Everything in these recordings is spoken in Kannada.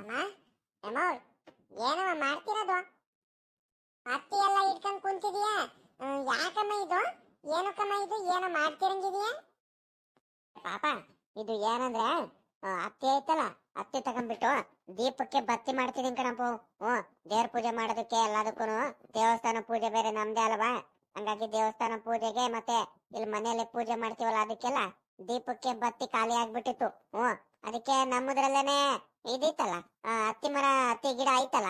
ಅಮ್ಮ ಅಮ್ಮ ಏನೋ ಮಾಡ್ತಿರೋದು? ಹತ್ತಿ ಎಲ್ಲ ಇಟ್ಕೊಂಡು ಕುಂತಿದೀಯಾ? ಯಾಕಮ್ಮ ಇದು? ಏನಕ್ಕಮ್ಮ ಇದು? ಏನೋ ಮಾಡ್ತಿರಂಗಿದೀಯಾ? ಪಾಪ, ಇದು ಏನಂದ್ರೆ ಅತ್ತಿ ಹತ್ತಿ ಐತಲ್ಲ, ಹತ್ತಿ ತಗೊಂಡ್ಬಿಟ್ಟು ದೀಪಕ್ಕೆ ಬತ್ತಿ ಮಾಡ್ತಿದ್ದೀನಿ ಕಣಪ್ಪ. ಹ್ಞೂ, ದೇವ್ರ ಪೂಜೆ ಮಾಡೋದಕ್ಕೆ ಎಲ್ಲದಕ್ಕೂ ದೇವಸ್ಥಾನ ಪೂಜೆ ಬೇರೆ ನಮ್ದೇ ಅಲ್ವಾ? ಹಂಗಾಗಿ ದೇವಸ್ಥಾನ ಪೂಜೆಗೆ ಮತ್ತೆ ಇಲ್ಲಿ ಮನೆಯಲ್ಲಿ ಪೂಜೆ ಮಾಡ್ತೀವಲ್ಲ ಅದಕ್ಕೆಲ್ಲ ದೀಪಕ್ಕೆ ಬತ್ತಿ ಖಾಲಿ ಆಗ್ಬಿಟ್ಟಿತ್ತು. ಹ್ಞೂ, ಅದಕ್ಕೆ ನಮ್ಮದ್ರಲ್ಲೇನೆ ಇದಿತ್ತಲ್ಲ ಆ, ಹತ್ತಿ ಮರ ಹತ್ತಿ ಗಿಡ ಐತಲ್ಲ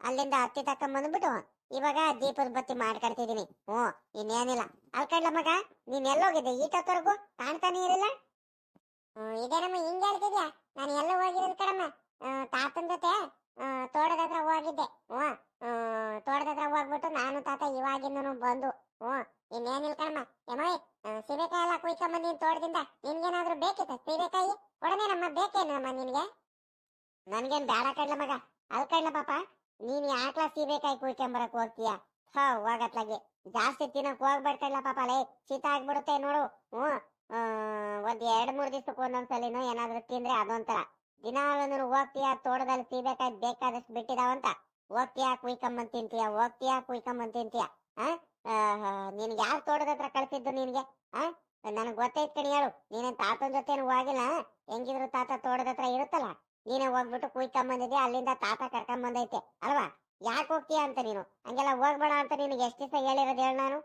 ಅಲ್ಲಿಂದ ಹತ್ತಿ ತಕ್ಕ ಬಂದ್ಬಿಟ್ಟು ಇವಾಗ ದೀಪದ ಬತ್ತಿ ಮಾಡ್ಕೊಳ್ತಿದೀನಿ ಹ್ಞೂ ಇನ್ನೇನಿಲ್ಲ. ಅಲ್ಕಂಡ್ಲ ಮಗ ನೀನ್ ಎಲ್ಲೋಗಿದ್ದೆ? ಈಟತ್ತವರೆಗೂ ಕಾಣ್ತಾನೆ ಇರಲಿಲ್ಲ ಇದೇನಮ್ಮ ಹಿಂಗೆ ಹೇಳ್ತಿದ್ಯಾ? ನಾನು ಎಲ್ಲ ಹೋಗಿರೋದು ಕಡಮ್ಮ ತಾತನ ಜೊತೆ ತೋಟದ ಹತ್ರ ಹೋಗಿದ್ದೆ. ಹ್ಞೂ ತೋಟದ ಹತ್ರ ಹೋಗ್ಬಿಟ್ಟು ನಾನು ತಾತ ಇವಾಗಿಂದನು ಬಂದು ಹ್ಞೂ ಇನ್ನೇನಿಲ್ಲ ಕಣಮ್ಮ ಏಮೋಯ್ ಸೀಬೆಕಾಯಿ ಎಲ್ಲ ಕುಯ್ಕೊಂಬಂದಿನಿ ತೋಟದಿಂದ ನಿನ್ಗೇನಾದ್ರೂ ಬೇಕಿತ್ತ ಸೀಬೆಕಾಯಿ ಕೊಡನೇನಮ್ಮ ಬೇಕೇನಮ್ಮ ನಿನ್ಗೆ ನನ್ಗೇನ್ ಬೇಡ ಕಡ್ಲ ಮಗ. ಅಲ್ ಕಡ್ಲ ಪಾಪ. ನೀನ್ ಯಾಕ್ಲ ಸೀಬೆಕಾಯಿ ಕುಯ್ಕೊಂಬರಕ್ ಹೋಗ್ತೀಯ? ಹಾ ಹೋಗತ್ಲಾಗೆ. ಜಾಸ್ತಿ ತಿನ್ನಕ್ ಹೋಗ್ಬೇಡ ಕಡ್ಲ ಪಾಪ. ಲೇ, ಶೀತ ಆಗ್ಬಿಡುತ್ತೆ ನೋಡು. ಹ್ಮ್ ಒಂದ್ ಎರಡ್ ಮೂರ್ ದಿವ್ಸಕ್ಕೆ ಒಂದೊಂದ್ಸಲಿನೂ ಏನಾದ್ರು ತಿಂದ್ರೆ ಅದೊಂಥರ. ದಿನಾಲೂ ಹೋಗ್ತೀಯ? ತೋಟದಲ್ಲಿ ಸೀಬೆಕಾಯಿ ಬೇಕಾದಷ್ಟು ಬಿಟ್ಟಿದಾವಂತ. ಹೋಗ್ತೀಯ? ಕುಯ್ಕೊಂಬಂದ್ ತಿಂತೀಯ? ಹೋಗ್ತೀಯ? ಕುಯ್ಕೊಂಬಂದ್ ತಿಂತೀಯ? ಆ? ನಿನ್ಗೆ ಯಾರು ತೋಟದ ಹತ್ರ ಕಳ್ಸಿದ್ದು ನಿನ್ಗೆ? ಆ? ನನಗ್ ಗೊತ್ತೈತ್ ಕಣಿ ಹೇಳು. ನೀನೇನ್ ತಾತನ ಜೊತೆ ಹೋಗಿಲ್ಲ? ಹೆಂಗಿದ್ರು ತಾತ ತೋಟದ ಹತ್ರ ಇರುತ್ತಲ್ಲ? ನೀನೇ ಹೋಗ್ಬಿಟ್ಟು ಕುಯ್ಕೊಂಬಂದಿದ್ದೆ ಅಲ್ಲಿಂದ ತಾತ ಕರ್ಕೊಂಬಂದೈತೆ ಅಲ್ವಾ? ಯಾಕೆ ಹೋಗ್ತೀಯ ಅಂತ ನೀನು? ಹಂಗೆಲ್ಲ ಹೋಗ್ಬೇಡ ಅಂತ ನಿನಗೆ ಎಷ್ಟು ದಿವಸ ಹೇಳಿರೋದು ಹೇಳ ನಾನು?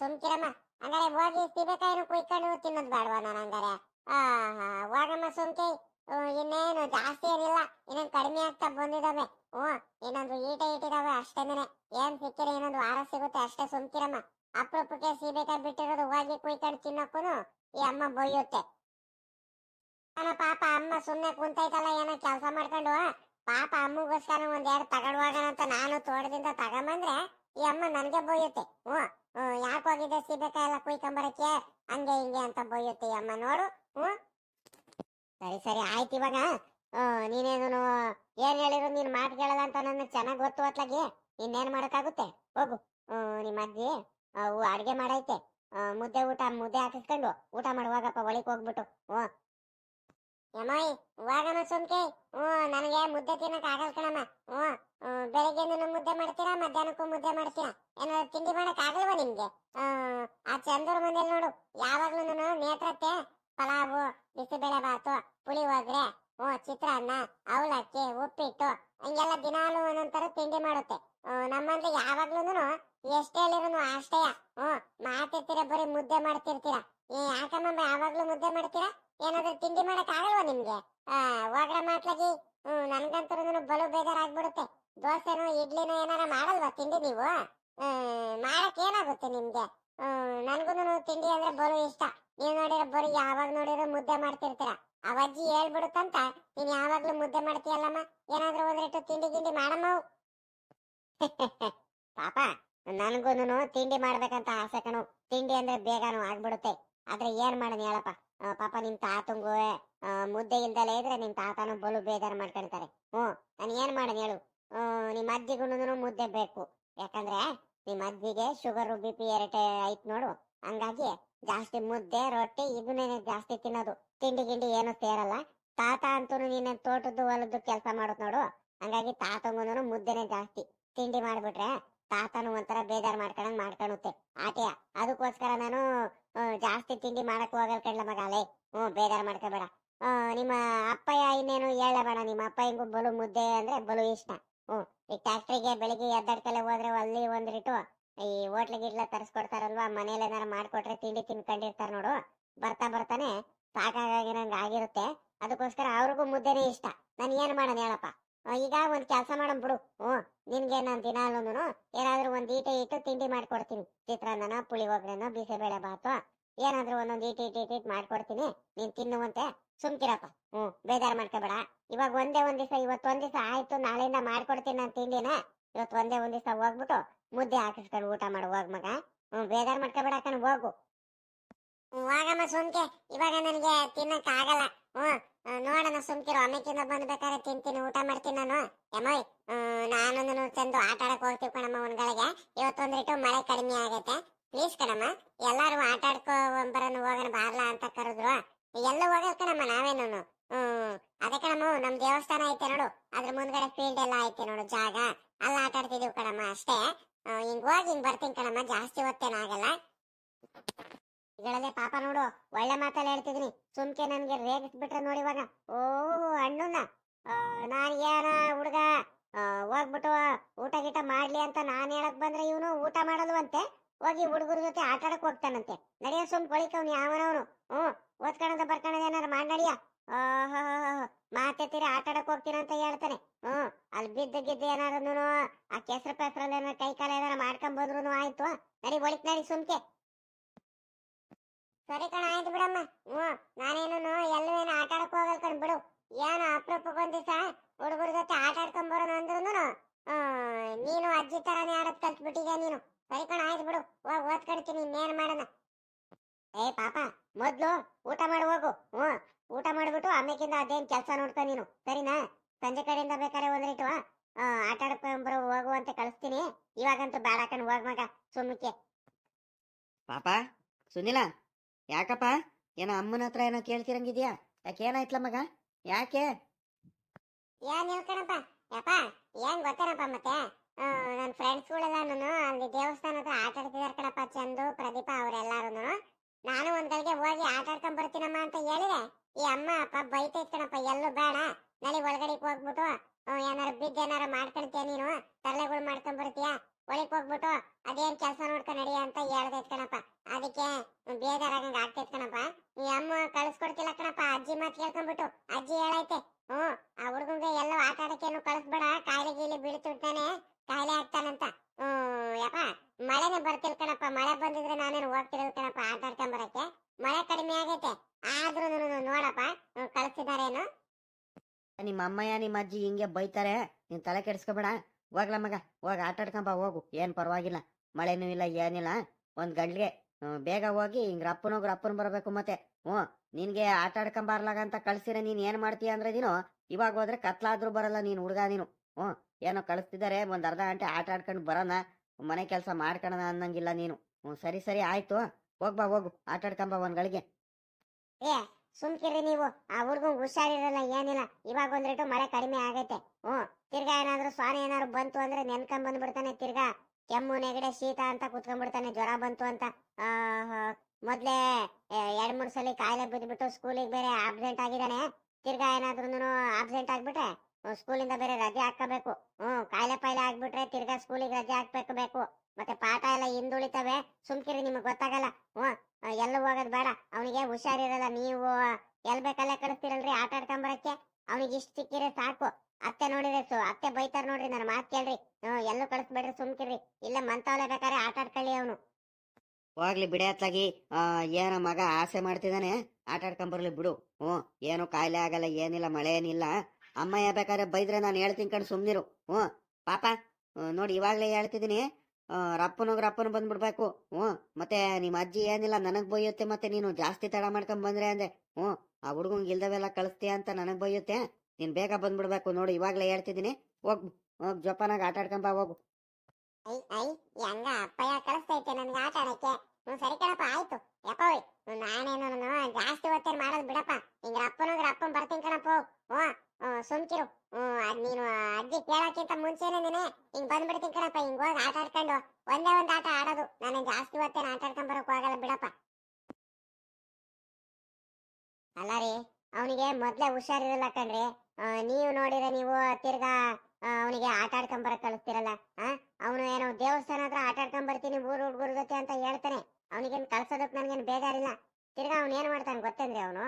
ಸುಮ್ಕಿರಮ್ಮ ಹಂಗಾರೆ ಹೋಗಿ ಸೀಬೆಕಾಯಿನ ಕುಯ್ಕೊಂಡು ತಿನ್ನೋದು ಬೇಡವಾ ನಾನು ಹಂಗಾರೆ? ಆ ಹೋಗಮ್ಮ ಸುಮ್ಕಿ ಇನ್ನೇನು ಜಾಸ್ತಿ ಏನಿಲ್ಲ, ಇನ್ನೇನು ಕಡಿಮೆ ಆಗ್ತಾ ಬಂದಿದ್ದಾವೆ ಹ್ಞೂ ಇನ್ನೊಂದು ಈಟ ಇಟ್ಟಿದಾವೆ ಅಷ್ಟೇನೆ. ಏನ್ ಸಿಕ್ಕಿರ ಇನ್ನೊಂದು ವಾರ ಸಿಗುತ್ತೆ ಅಷ್ಟೇ ಸುಮ್ಕಿರಮ್ಮ ಅಪರೂಪಕ್ಕೆ ಸೀಬೆಕಾಯಿ ಬಿಟ್ಟಿರೋದು ಹೋಗಿ ಕುಯ್ಕೊಂಡು ತಿನ್ನೋಕ್ಕೂ ಈ ಅಮ್ಮ ಬೊಯ್ಯುತ್ತೆ ಅಣ್ಣ ಪಾಪ ಅಮ್ಮ ಸುಮ್ಮನೆ ಕುಂತೈತಲ್ಲ ಏನೋ ಕೆಲಸ ಮಾಡ್ಕೊಂಡು. ಪಾಪ ಅಮ್ಮಗೋಸ್ಕರ ಒಂದ್ ಎರಡು ಅಂತ ನಾನು ತೋಟದಿಂದ ತಗೊಂಬಂದ್ರೆ ಈ ಅಮ್ಮ ನನ್ಗೆ ಬೊಯ್ಯುತ್ತೆ. ಹ್ಞೂ ಹ್ಮ್ ಯಾಕೆ ಹೋಗಿದ್ದೆ ಸೀಬೆಕಾಯಿ ಎಲ್ಲ ಕುಯ್ಕೊಂಬರಕ್ಕೆ? ಹಂಗೆ ಹಿಂಗೆ ಅಂತ ಬೊಯ್ಯುತ್ತೆ ಅಮ್ಮ ನೋಡು. ಹ್ಞೂ. ಸರಿ ಸರಿ ಆಯ್ತು ಇವಾಗ. ಹ್ಮ್, ನೀನೇನು ಏನ್ ಹೇಳಿದ್ರು ನೀನ್ ಮಾತು ಕೇಳಲ್ಲ ಅಂತ ನನಗೆ ಚೆನ್ನಾಗಿ ಗೊತ್ತು ಅತ್ಲಾಗಿ. ಇನ್ನೇನ್ ಮಾಡಕ್ಕಾಗುತ್ತೆ? ಹೋಗು. ಹ್ಮ್, ನಿಮ್ಮ ಅಜ್ಜಿ ಅವು ಅಡ್ಗೆ ಮಾಡೈತೆ. ಮುದ್ದೆ ಊಟ ಮುದ್ದೆ ಹಾಕಿಸ್ಕೊಂಡು ಊಟ ಮಾಡುವಾಗಪ್ಪ ಒಳಗೆ ಹೋಗ್ಬಿಟ್ಟು. ಹ್ಞೂ. ಯಮಾಯ್ ಇವಾಗನ ಸುಮ್ಕೆ ಹ್ಞೂ ನನಗೆ ಮುದ್ದೆ ತಿನ್ನಕ್ ಆಗಲ್ಲ ಕಣಮ್ಮ. ಹ್ಞೂ ನಾನು ಮುದ್ದೆ ಮಾಡ್ತೀರಾ ಮಧ್ಯಾಹ್ನಕ್ಕೂ ಮುದ್ದೆ ಮಾಡ್ತೀರಾ? ಏನಾದ್ರು ತಿಂಡಿ ಮಾಡಕ್ ಆಗಲ್ವಾ ನಿಮ್ಗೆ? ಆ, ಚಂದೂರ್ ಮನೇಲಿ ನೋಡು ಯಾವಾಗ್ಲೂ ನೇತ್ರತ್ತೆ ಪಲಾವು ಬಿಸಿಬೇಳೆ ಬಾತು ಪುಳಿಯೋಗ್ರೆ ಹ್ಞೂ ಚಿತ್ರಾನ್ನ ಅವಲಕ್ಕಿ ಉಪ್ಪಿಟ್ಟು ಹಂಗೆಲ್ಲ ದಿನಾಲು ಒಂದೊಂಥರ ತಿಂಡಿ ಮಾಡುತ್ತೆ. ನಮ್ಮಂದ್ರೆ ಯಾವಾಗ್ಲೂ ಎಷ್ಟೇ ಹೇಳಿದ್ರು ಅಷ್ಟೇಯ ಹ್ಞೂ ಮಾತಿರ್ತೀರ ಬರೀ ಮುದ್ದೆ ಮಾಡ್ತಿರ್ತೀರಾ. ಏ ಯಾಕಮ್ಮ ಯಾವಾಗ್ಲೂ ಮುದ್ದೆ ಮಾಡ್ತೀರಾ? ಏನಾದ್ರೂ ತಿಂಡಿ ಮಾಡಕ್ ಆಗಲ್ವಾ ನಿಮ್ಗೆ? ಹೋಗ್ರ ಮಾತ್ಲಾಗಿ, ಹ್ಮ್ ನನ್ಗಂತರೂ ಬಲು ಬೇಜಾರಾಗ್ಬಿಡುತ್ತೆ. ದೋಸೆನೋ, ಇಡ್ಲಿನೋ ಏನಾರ ಮಾಡಲ್ವಾ ತಿಂಡಿ ನೀವು? ಮಾಡಕ್ ಏನಾಗುತ್ತೆ ನಿಮ್ಗೆ? ನನ್ಗೂನು ತಿಂಡಿ ಅಂದ್ರೆ ಬಲು ಇಷ್ಟ. ನೀವ್ ನೋಡಿರೋ ಬರೀ ಯಾವಾಗ ನೋಡಿರೋ ಮುದ್ದೆ ಮಾಡ್ತಿರ್ತೀರ. ಅವಜ್ಜಿ ಹೇಳ್ಬಿಡುತ್ತಂತ, ನೀನ್ ಯಾವಾಗ್ಲೂ ಮುದ್ದೆ ಮಾಡ್ತೀಯಲ್ಲಮ್ಮ? ಏನಾದ್ರೂ ಹೋದ್ರಿಟ್ಟು ತಿಂಡಿ ಗಿಂಡಿ ಮಾಡಮ್ಮ ಪಾಪ ನನ್ಗೂನು ತಿಂಡಿ ಮಾಡ್ಬೇಕಂತ ಆಸೆ ಕಣು. ತಿಂಡಿ ಅಂದ್ರೆ ಬೇಗನೂ ಆಗ್ಬಿಡುತ್ತೆ. ಆದ್ರೆ ಏನ್ ಮಾಡೋಣ ಹೇಳಪ್ಪ? ಪಾಪ ನಿಮ್ ತಾತಂಗೂ ಇಲ್ದಲೇ ಇದ್ರೆ ನಿಮ್ ತಾತನೂ ಬಲು ಬೇಜಾರು ಮಾಡ್ಕೊಂತಾರೆ ಹ್ಞೂ ನಾನು ಏನ್ ಮಾಡೋದು ಹೇಳು? ನಿಮ್ಮ ನಿಮ್ ಅಜ್ಜಿಗೂ ಮುದ್ದೆ ಬೇಕು. ಯಾಕಂದ್ರೆ ನಿಮ್ ಅಜ್ಜಿಗೆ ಶುಗರ್ ಬಿ ಪಿ ಎರಟೆ ಐತ್ ನೋಡು. ಹಂಗಾಗಿ ಜಾಸ್ತಿ ಮುದ್ದೆ, ರೊಟ್ಟಿ, ಇದನ್ನೇ ಜಾಸ್ತಿ ತಿನ್ನೋದು. ತಿಂಡಿ ಗಿಂಡಿ ಏನು ಸೇರಲ್ಲ. ತಾತ ಅಂತೂ ನೀನ್ ತೋಟದ್ದು, ಹೊಲದ್ದು ಕೆಲಸ ಮಾಡೋದು ನೋಡು. ಹಂಗಾಗಿ ತಾತಂಗೂನು ಮುದ್ದೆನೆ ಜಾಸ್ತಿ. ತಿಂಡಿ ಮಾಡ್ಬಿಟ್ರೆ ತಾತನು ಒಂಥರ ಬೇಜಾರ್ ಮಾಡ್ಕೊಂಡಂಗ್ ಮಾಡ್ಕೊಳುತ್ತೆ. ಆಟೆಯ ಅದಕ್ಕೋಸ್ಕರ ನಾನು ಜಾಸ್ತಿ ತಿಂಡಿ ಮಾಡಕ್ ಹೋಗಲ್ ಕಣ್ಲ ಮಗಾಲೆ ಹ್ಞೂ, ಬೇಜಾರ್ ಮಾಡ್ಕೋಬೇಡ. ನಿಮ್ಮ ಅಪ್ಪಯ್ಯ ಇನ್ನೇನು ಹೇಳಬೇಡ, ನಿಮ್ಮ ಅಪ್ಪ ಹಿಂಗು ಬಲು ಮುದ್ದೆ ಅಂದ್ರೆ ಬಲು ಇಷ್ಟ. ಹ್ಞೂ, ಈ ಟ್ಯಾಕ್ಟ್ರಿಗೆ ಬೆಳಿಗ್ಗೆ ಎದ್ದಾಡ್ಕಲೆ ಹೋದ್ರೆ ಅಲ್ಲಿ ಒಂದ್ರಿಟ್ಟು ಈ ಹೋಟ್ಲ್ ಗಿಟ್ಲ ತರಿಸ್ಕೊಡ್ತಾರಲ್ವಾ, ಮನೇಲಿ ಏನಾರು ಮಾಡ್ಕೊಟ್ರೆ ತಿಂಡಿ ತಿನ್ಕೊಂಡಿರ್ತಾರ ನೋಡು. ಬರ್ತಾ ಬರ್ತಾನೆ ಸಾಕಾಗಿರಂಗ ಆಗಿರುತ್ತೆ. ಅದಕ್ಕೋಸ್ಕರ ಅವ್ರಿಗೂ ಮುದ್ದೆನೇ ಇಷ್ಟ. ನಾನು ಏನ್ ಮಾಡೋಣ ಹೇಳಪ್ಪ? ಈಗ ಒಂದ್ ಕೆಲಸ ಮಾಡೋಣ ಬಿಡು. ಹ್ಞೂ, ನಿನಗೆ ನಾನು ದಿನಾಲೂನು ಏನಾದ್ರೂ ಒಂದು ಈಟೆ ಇಟ್ಟು ತಿಂಡಿ ಮಾಡ್ಕೊಡ್ತೀನಿ. ಚಿತ್ರಾನ್ನನ, ಪುಳಿಯೋಗ್ರೆನೋ, ಬಿಸಿಬೇಳೆ ಬಾತು, ಏನಾದ್ರೂ ಒಂದೊಂದು ಈಟ್ ಇಟ್ಟು ಇಟ್ಟು ಇಟ್ಟು ಮಾಡ್ಕೊಡ್ತೀನಿ. ನೀನ್ ತಿನ್ನುವಂತೆ ಸುಮ್ಕಿರಪ್ಪ ಹ್ಞೂ, ಬೇಜಾರು ಮಾಡ್ಕೋಬೇಡ. ಇವಾಗ ಒಂದೇ ಒಂದ್ ದಿವಸ, ಇವತ್ತು ಒಂದ್ ದಿವಸ ಆಯ್ತು ನಾಳೆಯಿಂದ ಮಾಡ್ಕೊಡ್ತೀನಿ ನಾನು ತಿಂಡಿನ. ಇವತ್ತು ಒಂದೇ ಒಂದ್ ದಿವಸ ಹೋಗ್ಬಿಟ್ಟು ಮುದ್ದೆ ಹಾಕಿಸ್ಕೊಂಡು ಊಟ ಮಾಡು, ಹೋಗ್ ಮಗ. ಹ್ಞೂ, ಬೇಜಾರು ಮಾಡ್ಕೋಬೇಡ ಕಣ್, ಹೋಗು. ಹೋಗಮ್ಮ ಸುಮ್ಕೆ. ಇವಾಗ ನನಗೆ ತಿನ್ನಕ್ ಆಗಲ್ಲ ಹ್ಞೂ ನೋಡೋಣ ಸುಮ್ಕಿರು. ಬಂದು ಬೇಕಾದ್ರೆ ತಿಂತೀನಿ, ಊಟ ಮಾಡ್ತೀನಿ ನಾನು. ಎಮೋಯ್ ನಾನು ಚಂದು ಆಟ ಆಡಕ್ ಹೋಗ್ತೀವಿ ಕಣಮ್ಮ ಒಂದ್ಗಳಿಗೆ ಇವತ್ತೊಂದ್ರಿಟ್ಟು ಮಳೆ ಕಡಿಮೆ ಆಗೈತೆ. ಪ್ಲೀಸ್ ಕಣಮ್ಮ, ಎಲ್ಲಾರು ಆಟ ಆಡ್ಕೋ ಬರೋನು ಹೋಗೋಣ, ಬಾರ್ಲ ಅಂತ ಕರೆದ್ರು. ಎಲ್ಲ ಹೋಗಲ್ ಕಣಮ್ಮ ನಾವೇನು ಹ್ಮ್, ಅದೇ ಕಣಮ್ಮ, ನಮ್ ದೇವಸ್ಥಾನ ಐತೆ ನೋಡು. ಅದ್ರ ಮುಂದ್ಗಡೆ ಫೀಲ್ಡ್ ಎಲ್ಲ ಐತೆ ನೋಡು, ಜಾಗ. ಅಲ್ಲ ಆಟ ಆಡ್ತಿದೀವಿ ಕಣಮ್ಮ ಅಷ್ಟೇ. ಹಿಂಗ್ ಹೋಗಿ ಹಿಂಗ್ ಬರ್ತೀನಿ ಕಣಮ್ಮ, ಜಾಸ್ತಿ ಹೊತ್ತೇನಾಗಲ್ಲ ಈಗಳದೆ ಪಾಪ ನೋಡು, ಒಳ್ಳೆ ಮಾತಲ್ಲಿ ಹೇಳ್ತಿದೀನಿ ಸುಮ್ಕೆ ನನ್ಗೆ ರೇಗಿಸ್ಬಿಟ್ರೆ ನೋಡಿ ಇವಾಗ. ಓ ಅಣ್ಣನ ನಾನ್ ಏನ ಹುಡುಗ ಹೋಗ್ಬಿಟ್ಟು ಊಟ ಗೀಟ ಮಾಡ್ಲಿ ಅಂತ ನಾನ್ ಹೇಳಕ್ ಬಂದ್ರೆ ಇವನು ಊಟ ಮಾಡಲ್ವಂತೆ. ಹೋಗಿ ಹುಡುಗರ ಜೊತೆ ಆಟ ಆಡಕ್ ಹೋಗ್ತಾನಂತೆ. ನಡೆಯ ಸುಮ್ ಕೊಳಿಕವ್ನು ಯಾವನವನು. ಹ್ಮ್ ಓದ್ಕೊಳದ ಬರ್ಕೊಳದ ಏನಾರ ಮಾಡಿ ನಡಿಯ. ಮಾತೆತ್ತಿರಿ ಆಟ ಆಡಕ್ ಹೋಗ್ತೀನಿ ಅಂತ ಹೇಳ್ತಾನೆ. ಹ್ಮ್, ಅಲ್ಲಿ ಬಿದ್ದ ಗಿದ್ದ ಏನಾರು ಆ ಕೆಸರು ಪೆಸರಲ್ಲಿ ಏನಾರ ಕೈ ಕಾಲ ಏನಾರ ಮಾಡ್ಕೊಂಡ್ ಬಂದ್ರು ಆಯ್ತು. ನಡಿ ಒಳಿಕ್ ನಡಿ ಸುಮ್ಕೆ. ಸರಿ ಕಣ ಆಯ್ತು ಬಿಡಮ್ಮ. ಹ್ಞೂ ನಾನೇನು ಎಲ್ಲೂ ಏನು ಆಟ ಆಡಕ್ ಹೋಗಲ್ ಕಣ್ ಬಿಡು. ಏನು ಅಪರೂಪಕ್ಕೆ ಒಂದು ದಿವಸ ಹುಡುಗರ ಜೊತೆ ಆಟ ಆಡ್ಕೊಂಡ್ ಬರೋಣ ಆ ನೀನು ಅಜ್ಜಿ ತರನೇ ಆಡೋದ್ ಕಲ್ತ್ಬಿಟ್ಟಿದ್ಯಾ ನೀನು? ಸರಿ ಕಣ ಆಯ್ತು ಬಿಡು. ಹೋಗಿ ಓದ್ಕೊಡ್ತೀನಿ ಇನ್ನೇನು ಮಾಡೋಣ. ಏ ಪಾಪ ಮೊದ್ಲು ಊಟ ಮಾಡಿ ಹೋಗು. ಹ್ಞೂ ಊಟ ಮಾಡ್ಬಿಟ್ಟು ಆಮೇಕಿಂದ ಅದೇನು ಕೆಲಸ ನೋಡ್ಕೊ ನೀನು. ಸರಿನಾ? ಸಂಜೆ ಕಡೆಯಿಂದ ಬೇಕಾದ್ರೆ ಒಂದ್ರಿಟ್ಟು ಆ, ಆಟ ಆಡ್ಕೊಂಬರು ಹೋಗು ಅಂತ ಕಳಿಸ್ತೀನಿ. ಇವಾಗಂತೂ ಬೇಡ ಕಣ್ ಹೋಗ್ ಮಗ ಸುಮ್ಮಕ್ಕೆ ಪಾಪ ಸುನಿಲ. ಯಾಕಪ್ಪ? ಏನೋ ಅಮ್ಮನ ಹತ್ರ ಏನೋ ಕೇಳ್ತಿರಂಗಿದ್ಯಾ? ಯಾಕೆ ಏನಾಯ್ತಲ್ಲ ಮಗ? ಯಾಕೆ? ಏನ್ ಹೇಳ್ಕಣಪ್ಪ ಯಪ್ಪ, ಏನ್ ಗೊತ್ತೇನಪ್ಪ ಮತ್ತೆ? ನನ್ನ ಫ್ರೆಂಡ್ಸ್ಗಳೆಲ್ಲ ಅಲ್ಲಿ ದೇವಸ್ಥಾನ ಹತ್ರ ಆಟ ಆಡ್ತಿದಾರೆ ಕಣಪ್ಪ ಚಂದು, ಪ್ರದೀಪ ಅವರೆಲ್ಲಾರು ನಾನು ಒಂದ್ ಹೋಗಿ ಆಟ ಆಡ್ಕೊಂಡ್ ಬರ್ತೀನಮ್ಮ ಅಂತ ಹೇಳಿದೆ. ಈ ಅಮ್ಮ, ಅಪ್ಪ ಬೈತೈತ್ ಕಣಪ್ಪ, ಎಲ್ಲೂ ಬೇಡ. ನಡಿ ಒಳಗಡೆ ಹೋಗ್ಬಿಟ್ಟು ಏನಾರ ಬಿದ್ದು ಏನಾರ ಮಾಡ್ಕೊಳ್ತೀಯ ನೀನು ತರಲೆಗಳು ಮಾಡ್ಕೊಂಡ್ ಬರ್ತೀಯ ಒಳಗ್ ಹೋಗ್ಬಿಟ್ಟು ಅದೇನ್ ಕೆಲಸ ನೋಡ್ಕೊಂಡ್ ನಡಿ ಅಂತ ಹೇಳ್ದೈತ್ ಕಣಪ್ಪ ಅದಕ್ಕೆ ಬೇಜಾರಾಗಂಗ ಆಗ್ತೈತ್ ಕಣಪ್ಪ ಈ ಅಮ್ಮ ಕಳ್ಸ್ಕೊಡ್ತಿಲ್ಲ ಕಣಪ್ಪ ಅಜ್ಜಿ ಮಾತು ಕೇಳ್ಕೊಂಡ್ಬಿಟ್ಟು ಅಜ್ಜಿ ಹೇಳೈತೆ ಹ್ಮ್ ಆ ಹುಡುಗಂಗೆ ಎಲ್ಲೋ ಆಟ ಆಡಕ್ಕೇನು ಕಳಿಸ್ಬೇಡ ಕಾಯಿಲೆ ಗೀಲಿ ಬೀಳ್ತಿರ್ತಾನೆ ಕಾಯಿಲೆ ಆಗ್ತಾನಂತ ಹ್ಮ್ ಯಪ್ಪ ಮಳೆನೇ ಬರ್ತಿಲ್ ಕಣಪ್ಪ ಮಳೆ ಬಂದಿದ್ರೆ ನಾನೇನು ಹೋಗ್ತಿರೋದು ಕಣಪ್ಪ ಆಟ ಆಡ್ಕೊಂಡ್ ಬರಕ್ಕೆ ಮಳೆ ಕಡಿಮೆ ಆಗೈತೆ ಆದ್ರೂ ನೋಡಪ್ಪ ಹ್ಮ್, ಕಳಿಸ್ತಿದಾರೇನು ನಿಮ್ಮ ಅಮ್ಮಯ್ಯ ನಿಮ್ಮ ಅಜ್ಜಿ ಹಿಂಗೆ ಬೈತಾರೆ, ನೀನ್ ತಲೆ ಕೆಡಿಸ್ಕೊಬೇಡ. ಹೋಗ್ಲ ಮಗ, ಹೋಗ್ ಆಟ ಆಡ್ಕೊಂಬ, ಹೋಗು. ಏನ್ ಪರವಾಗಿಲ್ಲ. ಮಳೆನೂ ಇಲ್ಲ, ಏನಿಲ್ಲ. ಒಂದ್ ಗಂಟ್ಲಿಗೆ ಬೇಗ ಹೋಗಿ ಹಿಂಗ್ ರಪ್ಪನೋಗ್ ರಪ್ಪನ್ ಬರಬೇಕು ಮತ್ತೆ. ಹ್ಞೂ, ನಿನ್ಗೆ ಆಟ ಆಡ್ಕೊಂಬರ್ಲಾಗ ಅಂತ ಕಳ್ಸಿರ, ನೀನ್ ಏನ್ ಮಾಡ್ತೀಯ ಅಂದ್ರೆ ನೀನು, ಇವಾಗ ಹೋದ್ರೆ ಕತ್ಲಾದ್ರೂ ಬರಲ್ಲ ನೀನ್ ಹುಡ್ಗ ನೀನು. ಹ್ಞೂ, ಏನೋ ಕಳಿಸ್ತಿದ್ದಾರೆ ಒಂದ್ ಅರ್ಧ ಗಂಟೆ ಆಟ ಆಡ್ಕೊಂಡು ಬರೋಣ, ಮನೆ ಕೆಲಸ ಮಾಡ್ಕೊಳಣ ಅನ್ನಂಗಿಲ್ಲ ನೀನು. ಹ್ಞೂ, ಸರಿ ಸರಿ, ಆಯ್ತು. ಹೋಗ್ಬಾ, ಹೋಗು, ಆಟ ಆಡ್ಕೊಂಬ ಒಂದ್ ಗಳಿಗೆ. ಸುಮ್ಕಿರಿ ನೀವು. ಆ ಹುಡ್ಗಂಗ್ ಹುಷಾರಿರಲ್ಲ, ಏನಿಲ್ಲ. ಇವಾಗ ಒಂದ್ರಿಟ್ಟು ಮಳೆ ಕಡಿಮೆ ಆಗೈತೆ. ಹ್ಞೂ. ತಿರ್ಗಾ ಏನಾದ್ರು ಸ್ವಾನ ಏನಾದ್ರು ಬಂತು ಅಂದ್ರೆ ನೆನ್ಕೊಂಡ್ ಬಂದ್ಬಿಡ್ತಾನೆ ತಿರ್ಗಾ. ಕೆಮ್ಮು, ನೆಗಡೆ, ಶೀತ ಅಂತ ಕುತ್ಕೊಂಡ್ಬಿಡ್ತಾನೆ, ಜ್ವರ ಬಂತು ಅಂತ. ಮೊದ್ಲೇ ಎರಡ್, ಮೂರ್ ಸಲ ಕಾಯಿಲೆ ಬಿದ್ಬಿಟ್ಟು ಸ್ಕೂಲಿಗೆ ಬೇರೆ ಆಬ್ಸೆಂಟ್ ಆಗಿದ್ದಾನೆ. ತಿರ್ಗಾ ಏನಾದ್ರು ಆಬ್ಸೆಂಟ್ ಆಗ್ಬಿಟ್ರೆ ಸ್ಕೂಲಿಂದ ಬೇರೆ ರಜೆ ಹಾಕಬೇಕು ಹ್ಮ್ ಕಾಯಿಲೆ ಪಾಯಿಲೆ ಆಗ್ಬಿಟ್ರೆ ತಿರ್ಗಾ ಸ್ಕೂಲಿಗೆ ರಜೆ ಹಾಕ್ಬೇಕು ಬೇಕು. ಮತ್ತೆ ಪಾಠ ಎಲ್ಲ ಹಿಂದುಳಿತವೆ. ಸುಮ್ಕಿರಿ, ನಿಮಗ್ ಗೊತ್ತಾಗಲ್ಲ. ಹ್ಮ್ ಎಲ್ಲ ಹೋಗೋದ್ ಬೇಡ. ಅವನಿಗೆ ಹುಷಾರಿರಲ್ಲ ನೀವು ಎಲ್ ಬೇಕಲ್ಲೇ ಕಳಿಸ್ತಿರಲ್ರಿ ಆಟ ಆಡ್ಕೊಂಬರಕ್ಕೆ? ಅವನಿಗೆ ಇಷ್ಟ ಸಿಕ್ಕಿದ್ರೆ ಸಾಕು. ಅತ್ತೆ ನೋಡಿದ್ರೆ ಸು, ಅತ್ತೆ ಬೈತಾರ ನೋಡ್ರಿ ನನ್ನ ಮಾತ್ ಕೇಳ್ರಿ. ಎಲ್ಲೂ ಕಳಿಸ್ಬೇಡ್ರಿ, ಸುಮ್ಕಿರಿ. ಇಲ್ಲ ಮಂತವಲೆ ಬೇಕಾರೆ ಆಟ ಆಡ್ಕೊಳ್ಳಿ ಅವನು. ಹೋಗ್ಲಿ ಬಿಡೆ ಅತ್ತಾಗಿ ಏನೋ ಮಗ ಆಸೆ ಮಾಡ್ತಿದ್ದಾನೆ ಆಟ ಆಡ್ಕೊಂಬರ್ಲಿ ಬಿಡು. ಹ್ಞೂ, ಏನು ಕಾಯಿಲೆ ಆಗಲ್ಲ, ಏನಿಲ್ಲ, ಮಳೆ ಏನಿಲ್ಲ. ಅಮ್ಮಯ್ಯ ಬೇಕಾದ್ರೆ ಬೈದ್ರೆ ನಾನು ಹೇಳ್ತೀನಿ ಕಣ್ ಸುಮ್ನಿರು. ಹ್ಞೂ, ಪಾಪ ನೋಡಿ ಇವಾಗಲೇ ಹೇಳ್ತಿದ್ದೀನಿ. ರಪ್ಪನೋಗ್ ರಪ್ಪನ ಬಂದ್ಬಿಡ್ಬೇಕು. ಹ್ಞೂ, ಮತ್ತೆ ನಿಮ್ಮ ಅಜ್ಜಿ ಏನಿಲ್ಲ, ನನಗೆ ಬೈಯುತ್ತೆ ಮತ್ತೆ ನೀನು ಜಾಸ್ತಿ ತಡ ಮಾಡ್ಕೊಂಡ್ ಬಂದ್ರೆ ಅಂದೆ. ಹ್ಞೂ, ಆ ಹುಡುಗಂಗೆ ಇಲ್ದವೆಲ್ಲ ಕಳಿಸ್ತೀಯ ಅಂತ ನನಗೆ ಬೈಯುತ್ತೆ. ನೀನು ಬೇಗ ಬಂದ್ಬಿಡ್ಬೇಕು, ನೋಡು, ಇವಾಗಲೇ ಹೇಳ್ತಿದ್ದೀನಿ. ಹೋಗ್ ಹೋಗ್ ಜೋಪಾನಾಗ ಆಟ ಆಡ್ಕೊಂಬ ಹೋಗು. ಹೆಂಗ ಕಳಿಸ್ತೈತೆ ಸರಿ ಆಯ್ತು. ಜಾಸ್ತಿ ಹಿಂಗ ಕಣಪ್ಪ ಸುಮ್ಕಿರು. ಅದ್ ನೀನು ಅಜ್ಜಿ ಕೇಳಕ್ಕಿಂತ ಮುಂಚೆನೆ ನೀನೆ ಹಿಂಗ್ ಬಂದ್ಬಿಡ್ತೀನಿ ಹಿಂಗ್ ಹೋಗಿ ಆಟ ಆಡ್ಕೊಂಡು ಒಂದೇ ಒಂದ್ ಆಟ ಆಡೋದು ನಾನು ಜಾಸ್ತಿ ಹೊತ್ತೇನ್ ಆಟ ಆಡ್ಕೊಂಡ್ ಬರಕ್ ಹೋಗಲ್ಲ ಬಿಡಪ್ಪ ಅಲ್ಲ ರೀ ಅವನಿಗೆ ಮೊದ್ಲೇ ಹುಷಾರಿರಲ್ಲ ಕಣ್ರಿ. ನೀವು ನೋಡಿದ್ರೆ ನೀವು ತಿರ್ಗಾ ಅವನಿಗೆ ಆಟ ಆಡ್ಕೊಂಡ್ ಕಳಿಸ್ತಿರಲ್ಲ ಅವನು ಏನೋ ದೇವಸ್ಥಾನ ಹತ್ರ ಆಟ ಆಡ್ಕೊಂಡ್ ಬರ್ತೀನಿ, ಊರ್ ಹುಡ್ಗುರ್ ಜೊತೆ ಅಂತ ಹೇಳ್ತಾನೆ. ಅವನಿಗೇನ್ ಕಳ್ಸೋದಕ್ ನನ್ಗೇನ್ ಬೇಜಾರಿಲ್ಲ. ತಿರ್ಗಾ ಅವ್ನ್ ಏನ್ ಮಾಡ್ತಾನೆ ಗೊತ್ತೇನ್ರಿ ಅವನು?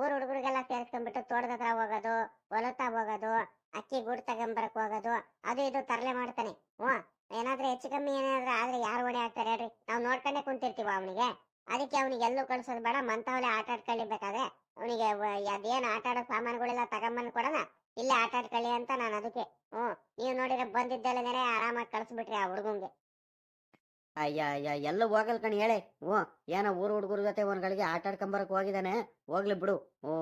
ಊರ್ ಹುಡುಗರಿಗೆಲ್ಲ ಸೇರ್ಸ್ಕೊಂಡ್ಬಿಟ್ಟು ತೋಟದ ಹತ್ರ ಹೋಗೋದು ಹೊಲತಾ ಹೋಗೋದು, ಅಕ್ಕಿ ಗುಡ್ ತಗೊಂಬರಕ್ ಹೋಗೋದು, ಅದು ಇದು ತರಲೆ ಮಾಡ್ತಾನೆ. ಹ್ಞೂ? ಏನಾದ್ರೂ ಹೆಚ್ಚು ಕಮ್ಮಿ ಏನಾದ್ರೂ ಆದ್ರೆ ಯಾರು ಹೊಡೆ ಆಗ್ತಾರೆ ಹೇಳ್ರಿ. ನಾವು ನೋಡ್ಕೊಂಡೇ ಕುಂತಿರ್ತೀವ ಅವನಿಗೆ? ಅದಕ್ಕೆ ಅವನಿಗೆ ಎಲ್ಲೂ ಕಳ್ಸೋದು ಬೇಡ ಮಂತವಳೆ ಆಟ ಆಡ್ಕೊಳ್ಳಿಬೇಕಾದ್ರೆ. ಅವನಿಗೆ ಅದೇನು ಆಟ ಆಡೋ ಸಾಮಾನುಗಳೆಲ್ಲ ತಗೊಂಬಂದು ಕೊಡೋಣ? ಇಲ್ಲ ಆಟ ಆಡ್ಕೊಳ್ಳಿ ಅಂತ ನಾನು ಅದಕ್ಕೆ ಹ್ಞೂ ನೀವು ನೋಡಿದ್ರೆ ಬಂದಿದ್ದಲ್ಲೇ ಆರಾಮಾಗಿ ಕಳ್ಸ್ಬಿಟ್ರಿ ಆ ಹುಡುಗಂಗೆ. ಅಯ್ಯ ಅಯ್ಯ ಎಲ್ಲ ಹೋಗಲ್ ಕಣಿ ಹೇಳಿ. ಹ್ಞೂ ಏನೋ ಊರು ಹುಡುಗರ ಜೊತೆ ಒಂದ್ ಗಳಿಗೆ ಆಟ ಆಡ್ಕೊಂಬರಕ್ ಹೋಗಿದ್ದಾನೆ. ಹೋಗ್ಲಿ ಬಿಡು. ಓ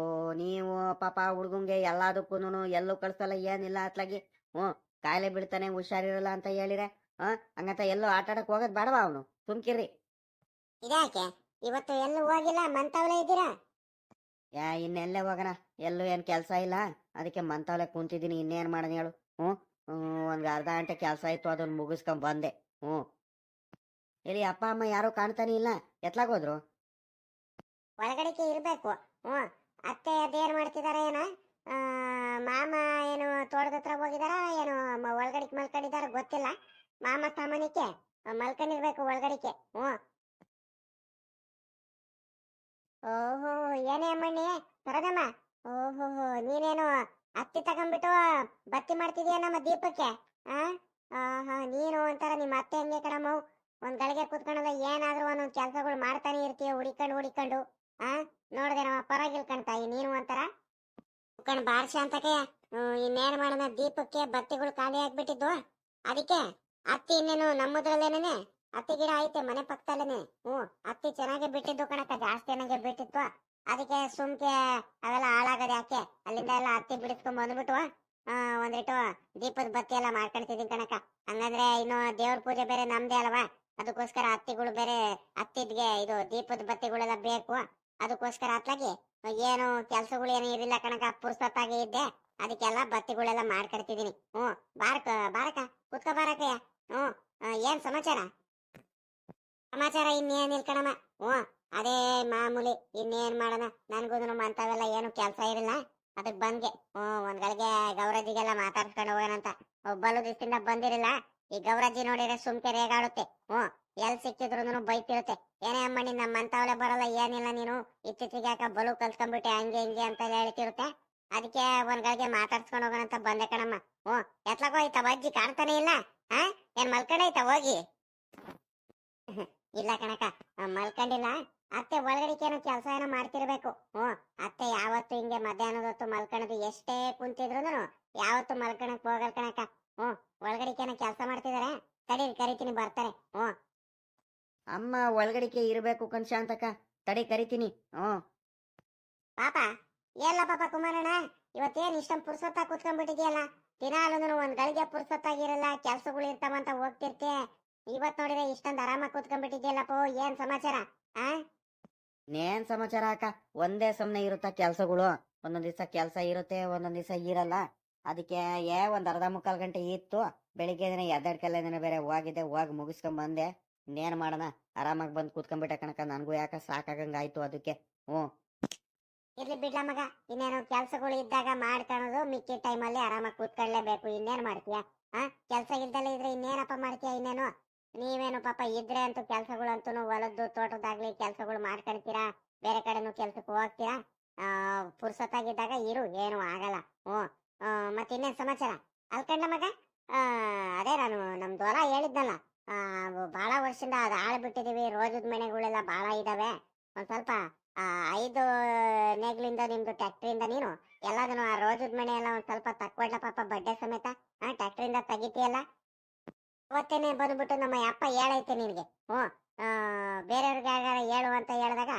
ನೀವು ಪಾಪ ಹುಡುಗಂಗೆ ಎಲ್ಲದಕ್ಕೂ ಎಲ್ಲೂ ಕಳ್ಸಲ್ಲ ಏನಿಲ್ಲ ಅತ್ಲಾಗಿ. ಹ್ಞೂ ಕಾಯಿಲೆ ಬೀಳ್ತಾನೆ ಹುಷಾರಿರಲ್ಲ ಅಂತ ಹೇಳಿರೆ ಹಾ ಹಂಗಂತ ಎಲ್ಲೂ ಆಟ ಆಡಕ್ ಹೋಗೋದ್ ಬೇಡವಾ ಅವನು? ಸುಮ್ಕಿರ್ರಿ. ಇದಾಕೆ ಇವತ್ತು ಎಲ್ಲೂ ಹೋಗಿಲ್ಲ ಮಂತವಲೇ ಇದ್ದೀರಾ? ಯಾ, ಇನ್ನೆಲ್ಲೇ ಹೋಗೋಣ. ಎಲ್ಲೂ ಏನು ಕೆಲಸ ಇಲ್ಲ. ಅದಕ್ಕೆ ಮಂತವಲೆ ಕುಂತಿದ್ದೀನಿ, ಇನ್ನೇನು ಮಾಡೋಣ ಹೇಳು. ಹ್ಞೂ. ಒಂದು ಅರ್ಧ ಗಂಟೆ ಕೆಲಸ ಇತ್ತು ಅದನ್ನು ಮುಗಿಸ್ಕೊಂಡ್ ಬಂದೆ. ಹ್ಞೂ. ಇಲ್ಲಿ ಅಪ್ಪ, ಅಮ್ಮ ಯಾರೂ ಕಾಣ್ತಾನೆ ಇಲ್ಲ. ಎತ್ಲಾಗೋದ್ರು ಒಳಗಡೆಗೆ ಇರಬೇಕು. ಹ್ಞೂ. ಅತ್ತೆ ಅದೇನ್ ಮಾಡ್ತಿದಾರ ಏನ? ಮಾಮ ಏನು ತೋಟದ ಹತ್ರ ಹೋಗಿದಾರ? ಏನು ಒಳಗಡೆ ಮಲ್ಕೊಂಡಿದಾರ ಗೊತ್ತಿಲ್ಲ. ಮಾಮ ಸಾಮಾನ್ಯಕ್ಕೆ ಮಲ್ಕೊಂಡಿರ್ಬೇಕು ಒಳಗಡೆಗೆ ಹ್ಞೂ. ಓಹೋ, ಏನೇ ಅಮ್ಮಣ್ಣಿ, ಪರದಮ್ಮ. ಓಹೋ ನೀನೇನು ಅತ್ತಿ ತಗೊಂಡ್ಬಿಟ್ಟು ಬತ್ತಿ ಮಾಡ್ತಿದೀಯ ನಮ್ಮ ದೀಪಕ್ಕೆ, ಆ? ಆಹಾ ನೀನು ಒಂಥರ ನಿಮ್ಮ ಅತ್ತೆ ಹಂಗೆ ಕಣಮ್ಮ. ಒಂದ್ ಗಳಿಗೆ ಕೂತ್ಕೊಂಡಲ್ಲ ಏನಾದ್ರೂ ಒಂದೊಂದ್ ಕೆಲ್ಸಗಳು ಮಾಡ್ತಾನೆ ಇರ್ತೀಯ, ಹುಡಿಕೊಂಡು ಹುಡಿಕೊಂಡು, ಆ? ನೋಡ್ದೆ ನಮ್ಮ ಪರವಾಗಿಲ್ ಕಣ್ತಾಯಿ ನೀನು ಒಂಥರ. ಕಣ್ ಬಾರ್ ಅಂತಕೆ ಇನ್ನೇನು ಮಾಡೋಣ, ದೀಪಕ್ಕೆ ಬತ್ತಿಗಳು ಖಾಲಿ ಆಗ್ಬಿಟ್ಟಿದ್ವು. ಅದಕ್ಕೆ ಅತ್ತಿ ಇನ್ನೇನು ನಮ್ಮದ್ರಲ್ಲೇನೆ ಹತ್ತಿ ಗಿಡ ಐತೆ ಮನೆ ಪಕ್ಕದಲ್ಲೇನೆ. ಹ್ಞೂ ಹತ್ತಿ ಚೆನ್ನಾಗಿ ಬಿಟ್ಟಿದ್ದು ಕಣಕ್ಕ ಜಾಸ್ತಿ ಏನಾಗೆ ಬಿಟ್ಟಿತ್ತು. ಅದಕ್ಕೆ ಸುಮ್ಕೆ ಅವೆಲ್ಲ ಹಾಳಾಗದ ಯಾಕೆ? ಅಲ್ಲಿಂದ ಎಲ್ಲ ಹತ್ತಿ ಬಿಡಿಸ್ಕೊಂಡ್ ಬಂದ್ಬಿಟ್ಟು ಒಂದಿಟ್ಟು ದೀಪದ ಬತ್ತಿ ಎಲ್ಲ ಮಾಡ್ಕೊಳ್ತಿದ್ದೀನಿ ಕಣಕ್ಕ. ಹಂಗಂದ್ರೆ ಇನ್ನು ದೇವ್ರ ಪೂಜೆ ಬೇರೆ ನಮ್ದೇ ಅಲ್ವಾ? ಅದಕ್ಕೋಸ್ಕರ ಹತ್ತಿಗಳು ಬೇರೆ ಹತ್ತಿದ್ಗೆ ಇದು ದೀಪದ ಬತ್ತಿಗಳೆಲ್ಲ ಬೇಕು. ಅದಕ್ಕೋಸ್ಕರ ಅತ್ಲಾಗಿ ಏನು ಕೆಲ್ಸಗಳು ಏನು ಇರಲಿಲ್ಲ ಕಣಕ ಪುರ್ಸತ್ತಾಗಿ ಇದ್ದೆ. ಅದಕ್ಕೆಲ್ಲ ಬತ್ತಿಗಳೆಲ್ಲ ಮಾಡ್ಕೊಡ್ತಿದೀನಿ ಹ್ಞೂ ಬಾರಕ ಬಾರಕ ಕುತ್ಕ ಬಾರಕಯ್ಯ. ಆ, ಏನ್ ಸಮಾಚಾರ? ಸಮಾಚಾರ ಇನ್ನೇನಿಲ್ಲ ಕಣಮ್ಮ? ಹ್ಞೂ, ಅದೇ ಮಾಮೂಲಿ, ಇನ್ನೇನ್ ಮಾಡೋಣ? ನನ್ಗೂ ಅಂಥವೆಲ್ಲ ಏನು ಕೆಲಸ ಇರಲಿಲ್ಲ ಅದಕ್ಕೆ ಬಂದ್ಗೆ, ಹ್ಞೂ, ಒಂದ್ ಗಳಿಗೆ ಗೌರಜಿಗೆಲ್ಲ ಮಾತಾಡ್ಸ್ಕೊಂಡು ಹೋಗೋಣಂತ. ಒಬ್ಬಲು ದಿವಸದಿಂದ ಬಂದಿರಲ್ಲ, ಈ ಗೌರಜಿ ನೋಡಿದ್ರೆ ಸುಮ್ಕೆ ರೇಗಾಡುತ್ತೆ ಹ್ಞೂ, ಎಲ್ ಸಿಕ್ಕಿದ್ರು ಬೈತಿರುತ್ತೆ. ಏನೇ ಅಮ್ಮ ನಮ್ಮ ಅಂತವಳೆ ಬರಲ್ಲ, ಏನಿಲ್ಲ ನೀನು? ಇತ್ತೀಚೆಗೆ ಯಾಕ ಬಲು ಕಲ್ತ್ಕೊಂಡ್ಬಿಟ್ಟೆ, ಹಂಗೆ ಹಿಂಗೆ ಅಂತ ಹೇಳ್ತಿರುತ್ತೆ. ಅದಕ್ಕೆ ಒಂದ್ ಗಳಿಗೆ ಮಾತಾಡ್ಸ್ಕೊಂಡು ಹೋಗೋಣಂತ ಬಂದೆ ಕಣಮ್ಮ. ಹ್ಞೂ, ಎತ್ಲಕೋ ಆಯ್ತಾ ಅಜ್ಜಿ ಕಾಣ್ತಾನೆ ಇಲ್ಲ. ಹಾ, ಏನ್ ಮಲ್ಕೊಂಡೈತಾ, ಹೋಗಿ. ಇಲ್ಲ ಕಣಕ ಮಲ್ಕೊಂಡಿಲ್ಲ. ಅತ್ತೆ ಒಳಗಡೆ ಏನೋ ಕೆಲಸ ಏನೋ ಮಾಡ್ತಿರ್ಬೇಕು. ಹ್ಞೂ ಅತ್ತೆ ಯಾವತ್ತು ಹಿಂಗೆ ಮಧ್ಯಾಹ್ನದ ಹೊತ್ತು ಮಲ್ಕಣದು ಎಷ್ಟೇ ಕುಂತಿದ್ರು ಯಾವತ್ತು ಮಲ್ಕಣಕ್ ಹೋಗಲ್ ಕಣಕ. ಹ್ಞೂ ಒಳಗಡೆ ಏನೋ ಕೆಲಸ ಮಾಡ್ತಿದಾರೆ ತಡಿ ಕರಿತೀನಿ ಬರ್ತಾರೆ. ಹ್ಞೂ. ಅಮ್ಮ ಒಳಗಡಿಕೆ ಇರಬೇಕು ಕನ್ಶಾಂತಕ ತಡಿ ಕರಿತೀನಿ. ಹ್ಞೂ. ಪಾಪ ಎಲ್ಲ ಪಾಪ ಕುಮಾರಣ್ಣ ಇವತ್ತೇನು ಇಷ್ಟೊಂದು ಪುರ್ಸೊತ್ತಾಗಿ ಕುತ್ಕೊಂಡ್ಬಿಟ್ಟಿದ್ಯಲ್ಲ ದಿನಾಲು ಒಂದ್ ಗಳಿಗೆ ಪುರ್ಸೊತ್ತಾಗಿರಲ್ಲ ಕೆಲ್ಸಗಳು ಇರ್ತಾವಂತ ಹೋಗ್ತಿರ್ತೆ ಇವತ್ ನೋಡಿದ್ರೆ ಇಷ್ಟೊಂದು ಆರಾಮಾಗಿ ಕುತ್ಕೊಂಡ್ಬಿಟ್ಟಿದ್ಯಲ್ಲಪ್ಪ ಏನ್ ಸಮಾಚಾರ? ಆ? ಏನ್ ಸಮಾಚಾರ ಅಕ್ಕ? ಒಂದೇ ಸಮನೆ ಇರುತ್ತ ಕೆಲ್ಸಗಳು? ಒಂದೊಂದ್ ದಿವಸ ಕೆಲ್ಸ ಇರುತ್ತೆ ಒಂದೊಂದ್ ದಿವಸ ಇರಲ್ಲ. ಅದಕ್ಕೆ ಏ ಒಂದ್ ಅರ್ಧ ಮುಕ್ಕಾಲ್ ಗಂಟೆ ಇತ್ತು. ಬೆಳಿಗ್ಗೆ ದಿನ ಎದ್ದಡ್ಕೆಲ್ಲ ಬೇರೆ ಹೋಗಿದ್ದೆ ಹೋಗಿ ಮುಗಿಸ್ಕೊಂಡ್ ಬಂದೆ. ಇನ್ನೇನ್ ಮಾಡೋಣ? ಆರಾಮಾಗಿ ಬಂದ್ ಕೂತ್ಕೊಂಡ್ಬಿಟ್ಟೆ ಕಣಕ ನನ್ಗೂ ಯಾಕ ಸಾಕಾಗಂಗ ಆಯ್ತು ಅದಕ್ಕೆ. ಹ್ಮ್ ಇರ್ಲಿ ಬಿಡ್ಲ ಮಗ ಇನ್ನೇನು ಕೆಲ್ಸಗಳು ಇದ್ದಾಗ ಮಾಡ್ಕೊಳೋದು ಮಿಕ್ಕಿ ಟೈಮಲ್ಲಿ ಆರಾಮಾಗಿ ಕೂತ್ಕೊಳ್ಳೇಬೇಕು ಇನ್ನೇನ್ ಮಾಡ್ತೀಯ? ಆ? ಕೆಲ್ಸ ಇಲ್ದಲ್ಲ ಇದ್ರೆ ಇನ್ನೇನಪ್ಪ ಮಾಡ್ತೀಯ ಇನ್ನೇನು? ನೀವೇನು ಪಾಪ ಇದ್ರೆ ಅಂತೂ ಕೆಲ್ಸಗಳಂತೂ ಹೊಲದ್ದು, ತೋಟದಾಗ್ಲಿ ಕೆಲ್ಸಗಳು ಮಾಡ್ಕೊಳ್ತೀರಾ ಬೇರೆ ಕಡೆನೂ ಕೆಲ್ಸಕ್ಕೆ ಹೋಗ್ತೀರಾ? ಆ, ಪುರ್ಸೊತ್ತಾಗಿದ್ದಾಗ ಇರು, ಏನು ಆಗಲ್ಲ. ಮತ್ತಿನ್ನೇನ್ ಮತ್ತೆ ಸಮಾಚಾರ? ಅಲ್ಕಂಡ ಮಗ? ಅದೇ ನಾನು ನಮ್ದು ಹೊಲ ಹೇಳಿದ್ನಲ್ಲ. ಬಹಳ ವರ್ಷದಿಂದ ಅದು ಆಳ್ಬಿಟ್ಟಿದೀವಿ. ರೋಜದ ಮನೆಗಳೆಲ್ಲ ಬಹಳ ಇದಾವೆ. ಒಂದ್ ಸ್ವಲ್ಪ ಐದು ನೇಗ್ಲಿಂದ ನಿಮ್ದು ಟ್ಯಾಕ್ಟ್ರಿಯಿಂದ ನೀನು ಎಲ್ಲದನ್ನು ಆ ರೋಜದ ಮನೆ ಎಲ್ಲ ಒಂದ್ ಸ್ವಲ್ಪ ತಕ್ಕೊಡ್ಲ ಪಾಪ ಬಡ್ಡೆ ಸಮೇತ? ಆ ಟ್ಯಾಕ್ಟ್ರಿಯಿಂದ ತೆಗಿತೀಯಲ್ಲ? ಅವತ್ತೇನೆ ಬಂದ್ಬಿಟ್ಟು ನಮ್ಮ ಅಪ್ಪ ಹೇಳೈತೆ ನಿನಗೆ. ಓ ಬೇರೆಯವ್ರಿಗೆ ಯಾರು ಹೇಳು ಅಂತ ಹೇಳಿದಾಗ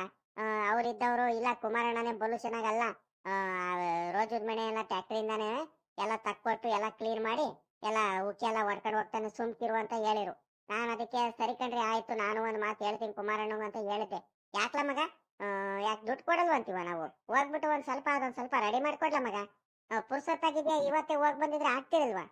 ಅವರಿದ್ದವರು, ಇಲ್ಲ ಕುಮಾರಣ್ಣನೇ ಬಲು ಚೆನ್ನಾಗಲ್ಲ ರೋಜದ ಮನೆ ಎಲ್ಲ ಟ್ಯಾಕ್ಟ್ರಿಯಿಂದಾನೇ ಎಲ್ಲ ತಕ್ಕೊಟ್ಟು ಎಲ್ಲ ಕ್ಲೀನ್ ಮಾಡಿ ಎಲ್ಲ ಉಕ್ಕಿ ಎಲ್ಲ ಹೊಡ್ಕೊಂಡು ಹೋಗ್ತಾನೆ ಸುಮ್ಕಿರು ಅಂತ ಹೇಳಿರು. ನಾನು ಅದಕ್ಕೆ ಸರಿ ಕಣ್ರಿ, ಆಯ್ತು, ನಾನು ಒಂದು ಮಾತು ಹೇಳ್ತೀನಿ ಕುಮಾರಣ್ಣ ಅಂತ ಹೇಳಿದ್ದೆ. ಯಾಕ್ಲ ಮಗ? ಯಾಕೆ ದುಡ್ಡು ಕೊಡಲ್ವಂತೀವ ನಾವು? ಹೋಗ್ಬಿಟ್ಟು ಒಂದ್ ಸ್ವಲ್ಪ, ಅದೊಂದ್ ಸ್ವಲ್ಪ ರೆಡಿ ಮಾಡ್ಕೊಡ್ಲ ಮಗ? ಪುರ್ಸತ್ತಾಗಿದ್ಯಾ? ಇವತ್ತೇ ಹೋಗ್ ಬಂದಿದ್ರೆ ಆಗ್ತಿರಲ್ವಾ?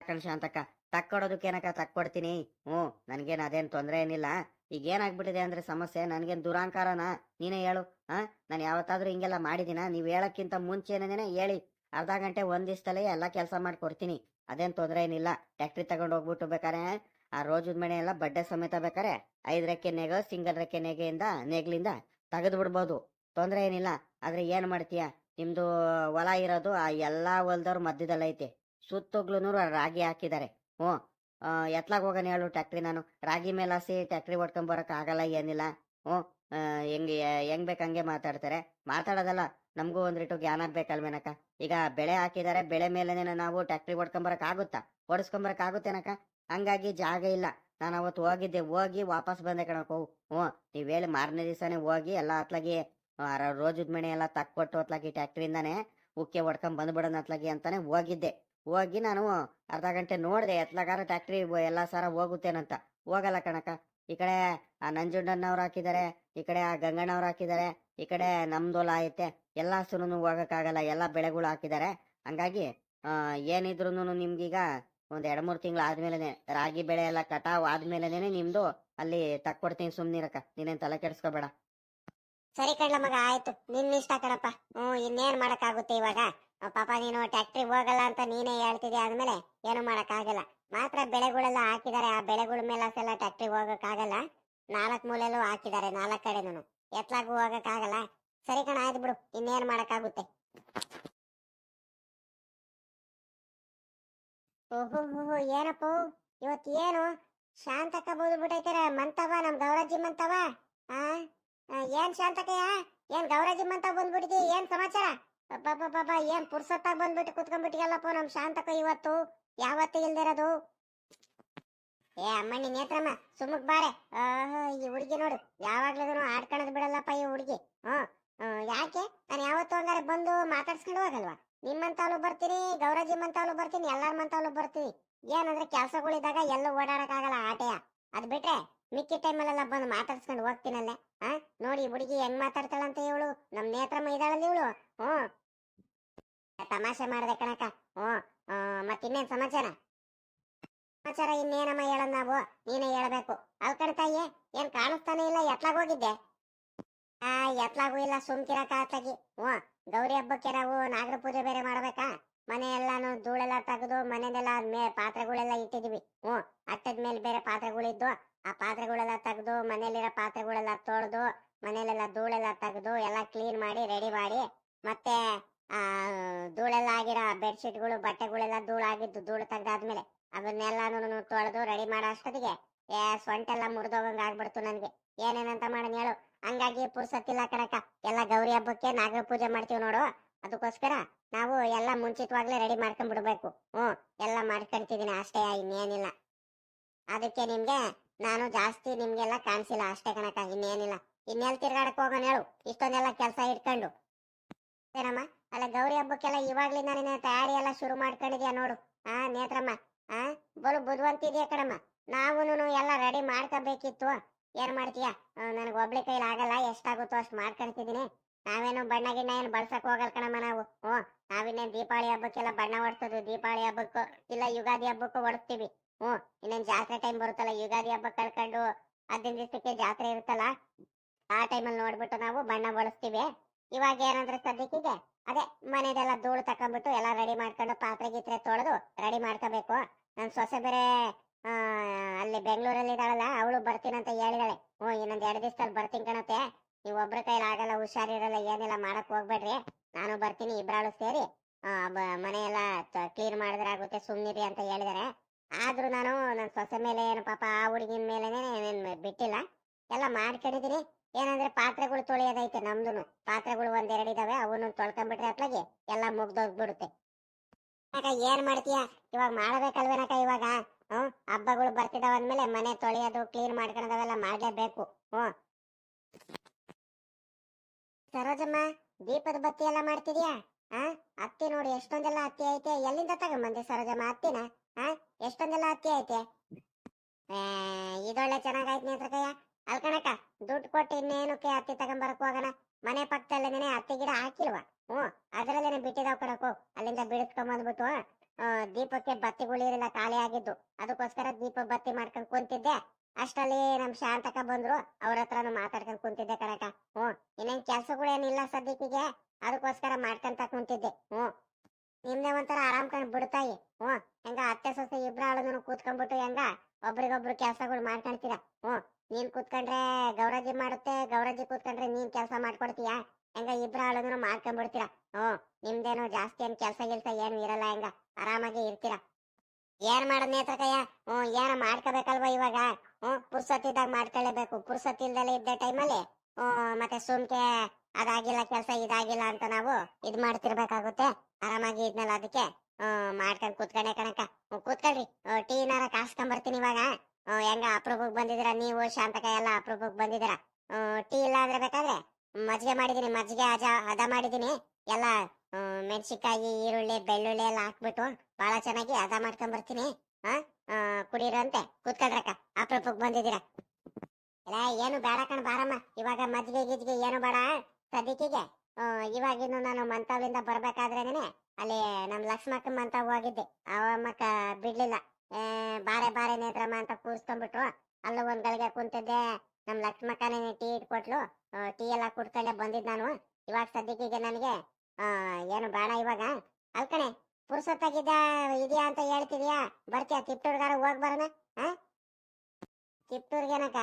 ಕಣ್ಶಾಂತಕ್ಕ ತಕ್ಕೊಡೋದಕ್ಕೆ ಏನಕ್ಕ ತಕ್ಕೊಡ್ತೀನಿ? ಹ್ಞೂ, ನನಗೇನು ಅದೇನು ತೊಂದರೆ ಏನಿಲ್ಲ. ಈಗ ಏನಾಗ್ಬಿಟ್ಟಿದೆ ಅಂದ್ರೆ ಸಮಸ್ಯೆ, ನನಗೇನು ದುರಾಂಕಾರನ? ನೀನೇ ಹೇಳು ಹಾ ನಾನು ಯಾವತ್ತಾದ್ರೂ ಹಿಂಗೆಲ್ಲ ಮಾಡಿದಿನ? ನೀವು ಹೇಳಕ್ಕಿಂತ ಮುಂಚೆನೇ ಹೇಳಿ. ಅರ್ಧ ಗಂಟೆ ಒಂದು ದಿವಸದಲ್ಲೇ ಎಲ್ಲ ಕೆಲಸ ಮಾಡ್ಕೊಡ್ತೀನಿ. ಅದೇನು ತೊಂದರೆ ಏನಿಲ್ಲ. ಟ್ಯಾಕ್ಟ್ರಿ ತಗೊಂಡು ಹೋಗ್ಬಿಟ್ಟು ಬೇಕಾರೆ, ಆ ರೋಜದ ಮನೆ ಎಲ್ಲ ಬಡ್ಡೆ ಸಮೇತ ಬೇಕಾರೆ ಐದು ರೆಕ್ಕೆ ನೆಗ, ಸಿಂಗಲ್ ರೆಕ್ಕೆ ನೆಗೆಯಿಂದ, ನೆಗ್ಲಿಂದ ತೆಗೆದು ಬಿಡ್ಬೋದು. ತೊಂದರೆ ಏನಿಲ್ಲ. ಆದರೆ ಏನು ಮಾಡ್ತೀಯ? ನಿಮ್ಮದು ಹೊಲ ಇರೋದು, ಆ ಎಲ್ಲಾ ಹೊಲದವ್ರ ಮಧ್ಯದಲ್ಲೈತೆ ಸುತ್ತೋಗ್ಲೂ ರಾಗಿ ಹಾಕಿದ್ದಾರೆ. ಹ್ಞೂ. ಎತ್ಲಾಗ ಹೋಗೋಣ ಹೇಳು ಟ್ಯಾಕ್ಟ್ರಿ ನಾನು. ರಾಗಿ ಮೇಲೆ ಹಸಿ ಟ್ಯಾಕ್ಟ್ರಿ ಹೊಡ್ಕೊಂಡ್ ಬರಕ್ ಆಗಲ್ಲ ಏನಿಲ್ಲ. ಹ್ಞೂ. ಹೆಂಗೆ, ಹೆಂಗ್ ಬೇಕು ಹಂಗೆ ಮಾತಾಡ್ತಾರೆ. ಮಾತಾಡೋದಲ್ಲ, ನಮಗೂ ಒಂದಿಟ್ಟು ಜ್ಞಾನ ಬೇಕಲ್ವೇನಕ್ಕ ಈಗ ಬೆಳೆ ಹಾಕಿದ್ದಾರೆ ಬೆಳೆ ಮೇಲೆನೆ ನಾವು ಟ್ಯಾಕ್ಟ್ರಿ ಹೊಡ್ಕೊಂಬರಕ್ ಆಗುತ್ತಾ? ಹೊಡ್ಸ್ಕೊಂಬರಕ್ ಆಗುತ್ತೇನಕ್ಕ? ಹಂಗಾಗಿ ಜಾಗ ಇಲ್ಲ. ನಾನು ಅವತ್ತು ಹೋಗಿದ್ದೆ, ಹೋಗಿ ವಾಪಸ್ ಬಂದೆ ಕಣಕ್ ಹೋಗು ಹ್ಞೂ. ನೀವ್ ಹೇಳಿ ಮಾರನೇ ದಿವಸನೇ ಹೋಗಿ ಎಲ್ಲ ಅತ್ಲಾಗಿ ರೋಜದ ಮನೆ ಎಲ್ಲ ತಕ್ಕೊಟ್ಟು ಅತ್ಲಾಗಿ ಟ್ಯಾಕ್ಟ್ರಿಯಿಂದಾನೆ ಉಕ್ಕೆ ಹೊಡ್ಕೊಂಡ್ ಬಂದ್ಬಿಡೋಣ ಅತ್ಲಾಗಿ ಅಂತಾನೆ ಹೋಗಿದ್ದೆ. ಹೋಗಿ ನಾನು ಅರ್ಧ ಗಂಟೆ ನೋಡಿದೆ ಎತ್ಲಗಾರ ಟ್ಯಾಕ್ಟ್ರಿ ಎಲ್ಲ ಸಾರ ಹೋಗುತ್ತೇನಂತ. ಹೋಗಲ್ಲ ಕಣಕ ಈ ಕಡೆ ಆ ನಂಜುಂಡನ್ನವ್ರು ಹಾಕಿದ್ದಾರೆ ಈ ಕಡೆ ಆ ಗಂಗಣ್ಣವ್ರು ಹಾಕಿದ್ದಾರೆ ಈ ಕಡೆ ನಮ್ದೊಲ ಐತೆ, ಎಲ್ಲ ಹಸುನು ಹೋಗಕ್ಕಾಗಲ್ಲ, ಎಲ್ಲ ಬೆಳೆಗಳು ಹಾಕಿದ್ದಾರೆ ಹಂಗಾಗಿ ಏನಿದ್ರು ನಿಮ್ಗೀಗ ಒಂದ್ ಎರಡ್ ಮೂರ್ ತಿಂಗಳು ಆದ್ಮೇಲೆ ರಾಗಿ ಬೆಳೆ ಎಲ್ಲ ಕಟಾವ್ ಆದ್ಮೇಲೆನೆ ನಿಮ್ದು ಅಲ್ಲಿ ತಕ್ಕೊಡ್ತೀನಿ ಸುಮ್ನಿರಕ್ಕ ನೀನೇನ್ ತಲೆ ಕೆಡಿಸ್ಕೋಬೇಡ. ಸರಿ ಕಡ್ಲ ಮಗ, ಆಯ್ತು. ನಿನ್ನ ಇಷ್ಟ ಕಣಪ್ಪ. ಹ್ಮ್, ಇನ್ನೇನ್ ಮಾಡಕ್ಕಾಗುತ್ತೆ ಇವಾಗ? ಪಾಪ ನೀನು ಟ್ಯಾಕ್ಟ್ರಿಗೆ ಹೋಗಲ್ಲ ಅಂತ ನೀನೇ ಹೇಳ್ತಿದ್ದೆ, ಆದ್ಮೇಲೆ ಏನು ಮಾಡಕ್ಕಾಗಲ್ಲ. ಮಾತ್ರ ಬೆಳೆಗಳೆಲ್ಲ ಹಾಕಿದ್ದಾರೆ, ಆ ಬೆಳೆಗಳ ಮೇಲೆ ಅಷ್ಟೆಲ್ಲ ಟ್ಯಾಕ್ಟ್ರಿಗೆ ಹೋಗಕ್ಕಾಗಲ್ಲ. ನಾಲ್ಕು ಮೂಲೆಲ್ಲೂ ಹಾಕಿದ್ದಾರೆ, ನಾಲ್ಕ್ ಕಡೆನೂ. ಎತ್ಲಾಗೂ ಹೋಗಕ್ಕಾಗಲ್ಲ. ಸರಿ ಕಣ, ಆಯ್ತು ಬಿಡು, ಇನ್ನೇನ್ ಮಾಡಕ್ಕಾಗುತ್ತೆ? ಓಹೋ ಏನಪ್ಪ ಇವತ್ತು ಏನು ಶಾಂತಕ್ಕ ಬೋದು ಮಂತವ ನಮ್ ಗೌರಜ್ಜಿ ಮಂತವ ಆ ಏನ್ ಶಾಂತಕಯ್ಯ ಏನ್ ಗೌರಾಜಿ ಮಂತ ಬಂದ್ಬಿಟ್ಟಿದಿ ಏನ್ ಸಮಾಚಾರ? ಪಾಪ ಬಾಬಾ ಏನ್ ಪುರ್ಸತ್ತಾಗ ಬಂದ್ಬಿಟ್ಟು ಕುತ್ಕೊಂಡ್ಬಿಟ್ಟಿಯಲ್ಲಪ್ಪ ನಮ್ ಶಾಂತಕ ಇವತ್ತು? ಯಾವತ್ತು ಇಲ್ದಿರೋದು ಏ ಅಮ್ಮಣ್ಣಿ ನೇತ್ರಮ್ಮ ಸುಮ್ಮಕ್ ಬಾರೆ. ಈ ಹುಡುಗಿ ನೋಡು ಯಾವಾಗ್ಲೂ ಆಡ್ಕೊಳದ್ ಬಿಡಲ್ಲಪ್ಪ ಈ ಹುಡುಗಿ. ಹ್ಮ್ ಹ್ಮ್, ಯಾಕೆ? ನಾನು ಯಾವತ್ತು ಹಂಗಾರೆ ಬಂದು ಮಾತಾಡ್ಸ್ಕೊಂಡು ಹೋಗಲ್ವಾ? ನಿಮ್ಮಂತವ್ಲು ಬರ್ತೀನಿ ಗೌರಜಿ ಮಂತಾವ್ಲು ಬರ್ತೀನಿ ಎಲ್ಲಾರ ಮಂತಾವ್ಲು ಬರ್ತೀನಿ ಏನಂದ್ರೆ ಕೆಲ್ಸಗಳಿದ್ದಾಗ ಎಲ್ಲೂ ಓಡಾಡಕ್ಕಾಗಲ್ಲ ಆಟೆಯ. ಅದ್ ಬಿಟ್ರೆ ಮಿಕ್ಕಿ ಟೈಮಲ್ಲೆಲ್ಲ ಬಂದು ಮಾತಾಡ್ಸ್ಕೊಂಡು ಹೋಗ್ತೀನಲ್ಲೇ ಆ? ನೋಡಿ ಹುಡುಗಿ ಹೆಂಗ್ ಮಾತಾಡ್ತಾಳಂತ ಇವಳು ನಮ್ ನೇತ್ರಮ್ಮ ಇದಾಳಲ್ಲ ಇವಳು. ಹ್ಮ್. ತಮಾಷೆ ಮಾಡಿದೆ ಕಣಕ ಓ ಮತ್ತ ಇನ್ನೇನ್ ಸಮಾಚಾರ? ಸಮಾಚಾರ ಇನ್ನೇನಮ್ಮ ಹೇಳ ನಾವು? ನೀನೇ ಹೇಳಬೇಕು. ಅಲ್ ಕಣ್ತಾಯಿ ಏನ್ ಕಾಣಿಸ್ತಾನೆ ಇಲ್ಲ, ಎತ್ಲಾಗ ಹೋಗಿದ್ದೆ? ಆ, ಎತ್ಲಾಗೂ ಇಲ್ಲ ಸುಮ್ಕಿರಕ ಆತಾಗಿ ಓ ಗೌರಿ ಹಬ್ಬಕ್ಕೆ ನಾವು ನಾಗರ ಪೂಜೆ ಬೇರೆ ಮಾಡ್ಬೇಕಾ? ಮನೆ ಎಲ್ಲಾನು ಧೂಳೆಲ್ಲ ತೆಗೆದು ಮನೆದೆಲ್ಲ ಮೇ, ಪಾತ್ರೆಗಳೆಲ್ಲ ಇಟ್ಟಿದೀವಿ. ಹ್ಞೂ, ಅಟ್ಟದ ಮೇಲೆ ಬೇರೆ ಪಾತ್ರೆಗಳಿದ್ದು ಆ ಪಾತ್ರೆಗಳೆಲ್ಲ ತೆಗೆದು ಮನೇಲಿರೋ ಪಾತ್ರೆಗಳೆಲ್ಲ ತೊಳೆದು ಮನೇಲೆಲ್ಲ ಧೂಳೆಲ್ಲ ತೆಗೆದು ಎಲ್ಲ ಕ್ಲೀನ್ ಮಾಡಿ ರೆಡಿ ಮಾಡಿ. ಮತ್ತೆ ಧೂಳೆಲ್ಲ ಆಗಿರೋ ಬೆಡ್ಶೀಟ್ಗಳು, ಬಟ್ಟೆಗಳೆಲ್ಲ ಧೂಳಾಗಿದ್ದು ಧೂಳು ತೆಗ್ದಾದ್ಮೇಲೆ ಅದನ್ನೆಲ್ಲಾನು ತೊಳೆದು ರೆಡಿ ಮಾಡೋ ಅಷ್ಟೊತ್ತಿಗೆ, ಏ, ಸೊಂಟೆಲ್ಲ ಮುರಿದೋಗಂಗ ಆಗ್ಬಿಡ್ತು ನನಗೆ. ಏನೇನಂತ ಮಾಡನ್ ಹೇಳು. ಹಂಗಾಗಿ ಪುರ್ಸತ್ತಿಲ್ಲ ಕಣಕ ಎಲ್ಲ ಗೌರಿ ಹಬ್ಬಕ್ಕೆ ನಾಗರ ಪೂಜೆ ಮಾಡ್ತೀವಿ ನೋಡು. ಅದಕ್ಕೋಸ್ಕರ ನಾವು ಎಲ್ಲ ಮುಂಚಿತವಾಗ್ಲೇ ರೆಡಿ ಮಾಡ್ಕೊಂಡ್ ಬಿಡ್ಬೇಕು ಹ್ಮ್ ಎಲ್ಲ ಮಾಡ್ಕೊಂತಿದೀನಿ ಅಷ್ಟೇ, ಇನ್ನೇನಿಲ್ಲ. ಅದಕ್ಕೆ ನಿಮ್ಗೆ ನಾನು ಜಾಸ್ತಿ ನಿಮ್ಗೆಲ್ಲ ಕಾಣಿಸಿಲ್ಲ ಅಷ್ಟೇ ಕಣಕ ಇನ್ನೇನಿಲ್ಲ. ಇನ್ನೆಲ್ ತಿರ್ಗಾಡಕ್ ಹೋಗೋಣ ಹೇಳು. ಇಷ್ಟೊಂದೆಲ್ಲ ಕೆಲಸ ಇಟ್ಕೊಂಡು. ಏನಮ್ಮ ಅಲ್ಲ ಗೌರಿ ಹಬ್ಬಕ್ಕೆಲ್ಲ ಇವಾಗ್ಲಿಂದ ನೀನು ತಯಾರಿ ಎಲ್ಲ ಶುರು ಮಾಡ್ಕೊಂಡಿದ್ಯಾ ನೋಡು. ಆ, ನೇತ್ರಮ್ಮ, ಆ, ಬಲು ಬುದ್ಧಿವಂತಿದ್ಯಾ ಕಣಮ್ಮ? ನಾವು ಎಲ್ಲ ರೆಡಿ ಮಾಡ್ಕೋಬೇಕಿತ್ತು. ಏನ್ ಮಾಡ್ತೀಯ? ನನಗೆ ಒಬ್ಳಿ ಕೈಲಿ ಆಗಲ್ಲ, ಎಷ್ಟಾಗುತ್ತೋ ಅಷ್ಟು ಮಾಡ್ಕೊಂತಿದ್ದೀನಿ ನಾವೇನು ಬಣ್ಣ ಗಿಣ್ಣ ಏನು ಬಳ್ಸಕ್ ಹೋಗಲ್ಲ ಕಣಮ್ಮ ನಾವು. ಹ್ಞೂ, ನಾವಿನ್ನೇನ್ ದೀಪಾವಳಿ ಹಬ್ಬಕ್ಕೆಲ್ಲ ಬಣ್ಣ ಹೊಡ್ಸೋದು ದೀಪಾವಳಿ ಹಬ್ಬಕ್ಕೂ ಇಲ್ಲ, ಯುಗಾದಿ ಹಬ್ಬಕ್ಕೂ ಹೊಡಿಸ್ತೀವಿ ಹ್ಞೂ, ಇನ್ನೇನು ಜಾತ್ರೆ ಟೈಮ್ ಬರುತ್ತಲ್ಲ, ಯುಗಾದಿ ಹಬ್ಬ ಕಳ್ಕೊಂಡು ಹದಿನೈದು ದಿವಸಕ್ಕೆ ಜಾತ್ರೆ ಇರುತ್ತಲ್ಲ, ಆ ಟೈಮಲ್ಲಿ ನೋಡ್ಬಿಟ್ಟು ನಾವು ಬಣ್ಣ ಬಳಸ್ತೀವಿ ಇವಾಗ ಏನಂದ್ರೆ ಸದ್ಯಕ್ಕಿಗೆ ಅದೇ ಮನೆದೆಲ್ಲ ಧೂಳು ತಕೊಂಡ್ಬಿಟ್ಟು ಎಲ್ಲ ರೆಡಿ ಮಾಡ್ಕೊಂಡು ಪಾತ್ರೆ ಗೀತ್ರೆ ತೊಳೆದು ರೆಡಿ ಮಾಡ್ಕೋಬೇಕು. ನನ್ನ ಸೊಸೆ ಬೇರೆ ಅಲ್ಲಿ ಬೆಂಗಳೂರಲ್ಲಿ ಇದ್ದಾಳಲ್ಲ, ಅವಳು ಬರ್ತೀನಂತ ಹೇಳಿದಾಳೆ. ಹ್ಞೂ, ಇನ್ನೊಂದು ಎರಡು ದಿವಸದಲ್ಲಿ ಬರ್ತೀನಿ ಕಣತ್ತೆ. ನೀವು ಒಬ್ಬರ ಕೈಲಿ ಆಗಲ್ಲ ಹುಷಾರಿರಲ್ಲ ಏನಿಲ್ಲ, ಮಾಡಕ್ ಹೋಗ್ಬೇಡ್ರಿ. ನಾನು ಬರ್ತೀನಿ, ಇಬ್ರಾಳು ಸೇರಿ ಮನೆಯೆಲ್ಲ ಕ್ಲೀನ್ ಮಾಡಿದ್ರೆ ಆಗುತ್ತೆ ಸುಮ್ಮನಿರಿ ಅಂತ ಹೇಳಿದಾರೆ. ಆದ್ರೂ ನಾನು ನನ್ನ ಸೊಸೆ ಮೇಲೆ ಏನು ಪಾಪ, ಆ ಹುಡುಗಿನ ಮೇಲೆನೇ ಬಿಟ್ಟಿಲ್ಲ. ಎಲ್ಲ ಮಾಡ್ಕೊಂಡಿದೀನಿ. ಏನಂದ್ರೆ ಪಾತ್ರೆಗಳು ತೊಳೆಯೋದೈತೆ ನಮ್ದು ಪಾತ್ರೆಗಳು ಒಂದೆರಡು ಇದಾವೆ ಅವನು ತೊಳ್ಕೊಂಡ್ಬಿಟ್ರೆ ಅಟ್ಲಾಗೆ ಎಲ್ಲ ಮುಗ್ದೋಗ್ಬಿಡುತ್ತೆ. ಏನ್ ಮಾಡ್ತೀಯ? ಇವಾಗ ಮಾಡಬೇಕಲ್ವೇನಕ ಇವಾಗ? ಹ್ಮ್ ಹಬ್ಬಗಳು ಬರ್ತಿದಾವ ಅಂದ್ಮೇಲೆ ಮನೆ ತೊಳೆಯೋದು, ಕ್ಲೀನ್ ಮಾಡ್ಕೊಳೋದವೆಲ್ಲ ಮಾಡ್ಲೇಬೇಕು. ಹ್ಮ್ ಸರೋಜಮ್ಮ, ದೀಪದ ಬತ್ತಿ ಎಲ್ಲ ಮಾಡ್ತಿದ್ಯಾ? ಹಾ ಅತ್ತಿ ನೋಡಿ ಎಷ್ಟೊಂದೆಲ್ಲ ಅತ್ತಿ ಐತೆ. ಎಲ್ಲಿಂದ ತಗೊಂಬಂದೆ ಸರೋಜಮ್ಮ ಅತ್ತಿನ? ಹಾ ಎಷ್ಟೊಂದೆಲ್ಲ ಅತ್ತಿ ಐತೆ? ಇದೊಳ್ಳೆ ಚೆನ್ನಾಗೈತೆ ನೇತ್ರಕಯ್ಯ. ಅಲ್ಕಣಕ್ಕ ದುಡ್ಡು ಕೊಟ್ಟು ಇನ್ನೇನಕ್ಕೆ ಹತ್ತಿ ತಗೊಂಬರಕ್ ಹೋಗೋಣ ಮನೆ ಪಕ್ಕದಲ್ಲೇನೆ ಹತ್ತಿ ಗಿಡ ಹಾಕಿಲ್ವ? ಹ್ಞೂ, ಅದರಲ್ಲೇನೆ ಬಿಟ್ಟಿದಾವ್ ಕಣಕು ಅಲ್ಲಿಂದ ಬಿಡಿಸ್ಕೊಂಬಂದ್ಬಿಟ್ಟು ದೀಪಕ್ಕೆ ದೀಪಕ್ಕೆ ಬತ್ತಿಗಳಿರಲಿಲ್ಲ ಖಾಲಿ ಆಗಿದ್ದು. ಅದಕ್ಕೋಸ್ಕರ ದೀಪ ಬತ್ತಿ ಮಾಡ್ಕೊಂಡ್ ಕುಂತಿದ್ದೆ. ಅಷ್ಟರಲ್ಲಿ ನಮ್ ಶಾಂತಕ ಬಂದ್ರು, ಅವ್ರ ಹತ್ರನು ಮಾತಾಡ್ಕೊಂಡ್ ಕುಂತಿದ್ದೆ ಕಣಕ ಹ್ಞೂ, ಇನ್ನೇನು ಕೆಲ್ಸಗಳೇನಿಲ್ಲ ಸದ್ಯಕ್ಕಿಗೆ ಅದಕ್ಕೋಸ್ಕರ ಮಾಡ್ಕೊಂತ ಕುಂತಿದ್ದೆ. ಹ್ಞೂ. ನಿಮ್ದೆ ಒಂಥರ ಆರಾಮ್ ಕಂಡು ಬಿಡ್ತಾಯಿ. ಹ್ಞೂ, ಹೆಂಗ ಅತ್ತೆ ಸೊಸೆ ಇಬ್ರಾಳನು ಕೂತ್ಕೊಂಡ್ಬಿಟ್ಟು ಹೆಂಗ ಒಬ್ರಿಗೊಬ್ರು ಕೆಲ್ಸಗಳು ಮಾಡ್ಕೊಂತೀರ. ಹ್ಞೂ. ನೀನ್ ಕೂತ್ಕೊಂಡ್ರೆ ಗೌರಜ್ಜಿ ಮಾಡುತ್ತೆ ಗೌರಜ್ಜಿ ಕೂತ್ಕೊಂಡ್ರೆ ನೀನ್ ಕೆಲಸ ಮಾಡ್ಕೊಡ್ತೀಯಾ? ಹೆಂಗ ಇಬ್ರಾಳನು ಮಾಡ್ಕೊಂಡ್ಬಿಡ್ತೀರ ಹ್ಮ್ ನಿಮ್ದೇನು ಜಾಸ್ತಿ ಏನ್ ಕೆಲ್ಸ ಗಿಲ್ಸ ಏನು ಇರಲ್ಲ ಹೆಂಗ? ಆರಾಮಾಗಿ ಇರ್ತೀರಾ? ಏನ್ ಮಾಡೋದ್ ನೇತ್ರಕಯ್ಯ? ಹ್ಞೂ ಏನ ಮಾಡ್ಕೋಬೇಕಲ್ವ ಇವಾಗ? ಹ್ಞೂ ಪುರ್ಸತ್ತಿದ್ದಾಗ ಮಾಡ್ಕೊಳ್ಳೇಬೇಕು. ಪುರ್ಸತ್ತಿಲ್ದಲೆ ಇದ್ದ ಟೈಮಲ್ಲಿ ಹ್ಮ್ ಮತ್ತೆ ಸುಮ್ಕೆ ಅದಾಗಿಲ್ಲ ಕೆಲಸ ಇದಾಗಿಲ್ಲ ಅಂತ ನಾವು ಇದ್ ಮಾಡ್ತಿರ್ಬೇಕಾಗುತ್ತೆ. ಆರಾಮಾಗಿ ಇದ್ನಲ್ಲ ಅದಕ್ಕೆ ಹ್ಮ್ ಮಾಡ್ಕೊಂಡ್ ಕುತ್ಕೊಂಡೆ ಕಣಕ ಕೂತ್ಕೊಳ್ರಿ. ಟೀ ನಾರ ಕಾಸ್ಕೊಂಬರ್ತೀನಿ ಇವಾಗ. ಹ್ಮ್, ಹೆಂಗ ಅಪ್ರೂಪಕ್ಕೆ ಬಂದಿದ್ದೀರ? ನೀವು ಶಾಂತಕ ಎಲ್ಲ ಅಪ್ರೂಪಕ್ಕೆ ಬಂದಿದ್ದೀರ? ಟೀ ಇಲ್ಲ ಅಂದ್ರೆ ಬೇಕಾದ್ರೆ ಮಜ್ಜಿಗೆ ಮಾಡಿದ್ದೀನಿ, ಮಜ್ಜಿಗೆ ಅಜ, ಅದ ಮಾಡಿದ್ದೀನಿ. ಎಲ್ಲ ಮೆಣಸಿನ್ಕಾಯಿ, ಈರುಳ್ಳಿ, ಬೆಳ್ಳುಳ್ಳಿ ಎಲ್ಲ ಹಾಕ್ಬಿಟ್ಟು ಬಹಳ ಚೆನ್ನಾಗಿ ಅದ ಮಾಡ್ಕೊಂಡ್ ಬರ್ತೀನಿ ಹಾ ಕುಡಿರಂತೆ. ಕೂತ್ಕೊಳ್ರಕ್ಕ, ಅಪ್ರೂಪಕ್ಕೆ ಬಂದಿದ್ದೀರ? ಇಲ್ಲ, ಏನು ಬೇಡ ಕಣ್ ಬಾರಮ್ಮ. ಇವಾಗ ಮಜ್ಜಿಗೆ ಗಿಜ್ಗೆ ಏನು ಬೇಡ. ಸದ್ಯಕ್ಕಿಗೆ ಇವಾಗಿನ್ನು ನಾನು ಮಂತಾವಿಂದ ಬರ್ಬೇಕಾದ್ರೇನೆ ಅಲ್ಲಿ ನಮ್ ಲಕ್ಷ್ಮಕ್ಕ ಮಂತಾವ್ ಹೋಗಿದ್ದೆ. ಅವಮ್ಮಕ್ಕ ಬಿಡ್ಲಿಲ್ಲ. ಬಾರೆ ಬಾರೆ ನೇತ್ರಮ್ಮ ಅಂತ ಕೂರಿಸ್ಕೊಂಡ್ಬಿಟ್ರು. ಅಲ್ಲೂ ಒಂದ್ ಗಳಿಗೆ ಕುಂತಿದ್ದೆ. ನಮ್ ಲಕ್ಷ್ಮಕ್ಕನೇ ಟೀ ಇಟ್ಕೊಟ್ಲು. ಟೀ ಎಲ್ಲ ಕುಡ್ಕೊಂಡೆ ಬಂದಿದ್ ನಾನು. ಇವಾಗ ಸದ್ಯಕ್ಕೆ ನನಗೆ ಏನು ಬೇಡ ಇವಾಗ. ಅಲ್ಕಣೆ ಪುರ್ಸೊತ್ತಾಗಿದ್ದ ಇದೆಯಾ ಅಂತ ಹೇಳ್ತಿದ್ಯಾ? ಬರ್ತೀಯ ತಿಪ್ಟೂರ್ಗಾರ ಹೋಗ್ ಬರೋಣ ತಿಪ್ಟೂರ್ಗೇನಕ್ಕ?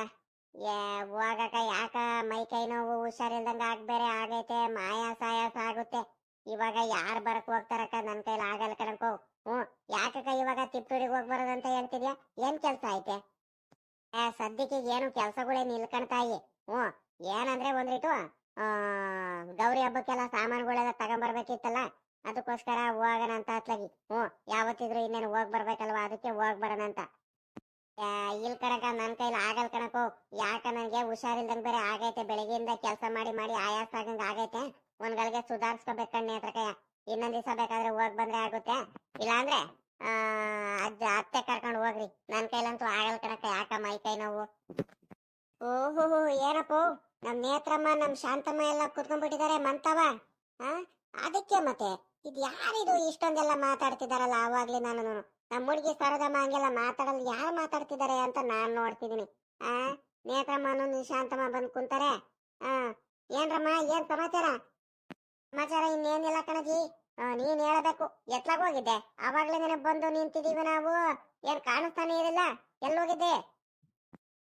ಏ ಹೋಗಕ ಯಾಕ? ಮೈ ಕೈ ನೋವು ಹುಷಾರಿಲ್ದಂಗ ಆಗ್ಬೇರೆ ಆಗೈತೆ. ಮಾಯಾಸ ಆಯಾಸ ಆಗುತ್ತೆ ಇವಾಗ ಯಾರ್ ಬರಕ್ ಹೋಗ್ತಾರಕ್ಕ? ನನ್ ಕೈಲಿ ಆಗಲ್ಲ ಕಣಕೋ ಹ್ಮ್. ಯಾಕಕ್ಕ ಇವಾಗ ತಿಪ್ಪೂರಿಗೆ ಹೋಗ್ ಅಂತ ಹೇಳ್ತಿದ್ಯಾ? ಏನ್ ಕೆಲ್ಸ ಐತೆ? ಏ, ಸದ್ಯಕ್ಕೆ ಏನು ಕೆಲ್ಸಗಳೇ ನಿಲ್ಕಣ್ತಾಯಿ ಹ್ಮ್ ಏನಂದ್ರೆ ಒಂದಿಟ್ಟು ಆ, ಗೌರಿ ಹಬ್ಬಕ್ಕೆಲ್ಲ ಸಾಮಾನುಗಳೆಲ್ಲ ತಗೊಂಬರ್ಬೇಕಿತ್ತಲ್ಲ? ಅದಕ್ಕೋಸ್ಕರ ಹೋಗೋಣ ಅಂತ ಅತ್ಲಾಗಿ ಹ್ಞೂ, ಯಾವತ್ತಿದ್ರು ಇನ್ನೇನು ಹೋಗ್ ಬರ್ಬೇಕಲ್ವಾ? ಅದಕ್ಕೆ ಹೋಗ್ ಬರೋಣ ಅಂತ. ಇಲ್ ಕಣಕ ನನ್ ಕೈಲಿ ಆಗಲ್ ಕಣಕು ಯಾಕ ನನಗೆ ಹುಷಾರಿಲ್ದಂಗ್ ಬೇರೆ ಆಗೈತೆ, ಬೆಳಗ್ಗೆಯಿಂದ ಕೆಲಸ ಮಾಡಿ ಮಾಡಿ ಆಯಾಸ ಆಗಂಗ್ ಆಗೈತೆ. ಒಂದ್ಗಳಿಗೆ ಸುಧಾರಿಸ್ಕೋಬೇಕು ಕಣ್ಣೆ ಹತ್ರಕಯ್ಯ ಇನ್ನೊಂದು ದಿವಸ ಬೇಕಾದ್ರೆ ಹೋಗ್ ಬಂದ್ರೆ ಆಗುತ್ತೆ. ಇಲ್ಲಾಂದ್ರೆ ಆ ಅಜ್ಜ, ಅತ್ತೆ ಕರ್ಕೊಂಡು ಹೋಗ್ರಿ. ನನ್ ಕೈಲಂತೂ ಆಗಲ್ ಕಣಕ ಯಾಕ ಮೈ ಕೈ ನೋವು? ಓಹೋ, ಏನಪ್ಪ, ನಮ್ ನೇತ್ರಮ್ಮ, ನಮ್ ಶಾಂತಮ್ಮ ಎಲ್ಲ ಕುತ್ಕೊಂಡ್ಬಿಟ್ಟಿದ್ದಾರೆ, ಮಂತವ. ಹಾ ಅದಕ್ಕೆ ಮತ್ತೆ? ಇದ್ ಯಾರಿದು ಇಷ್ಟೊಂದೆಲ್ಲ ಮಾತಾಡ್ತಿದಾರಲ್ಲ ಅವಾಗ್ಲೇ ನಾನು ನಮ್ಮ ಹುಡುಗಿ ಸರದಮ್ಮ ಹಂಗೆಲ್ಲ ಮಾತಾಡಲ್ಲ, ಯಾರು ಮಾತಾಡ್ತಿದ್ದಾರೆ ಅಂತ ನಾನ್ ನೋಡ್ತಿದೀನಿ. ಆ, ನೇತ್ರಮ್ಮನು ನಿಶಾಂತಮ್ಮ ಬಂದ್ ಕುಂತಾರೆ. ಆ, ಏನ್ರಮ್ಮ, ಏನ್ ಸಮಾಚಾರ? ಸಮಾಚಾರ ಇನ್ನೇನಿಲ್ಲ ಕಣಜಿ. ನೀನ್ ಹೇಳಬೇಕು. ಎತ್ಲಾಗ ಹೋಗಿದ್ದೆ. ಅವಾಗ್ಲೇ ನೆನಪ್ ಬಂದು ನಿಂತಿದೀವಿ ನಾವು. ಏನ್ ಕಾಣಿಸ್ತಾನೆ ಇರಲಿಲ್ಲ ಎಲ್ಲೋಗಿದ್ದೆ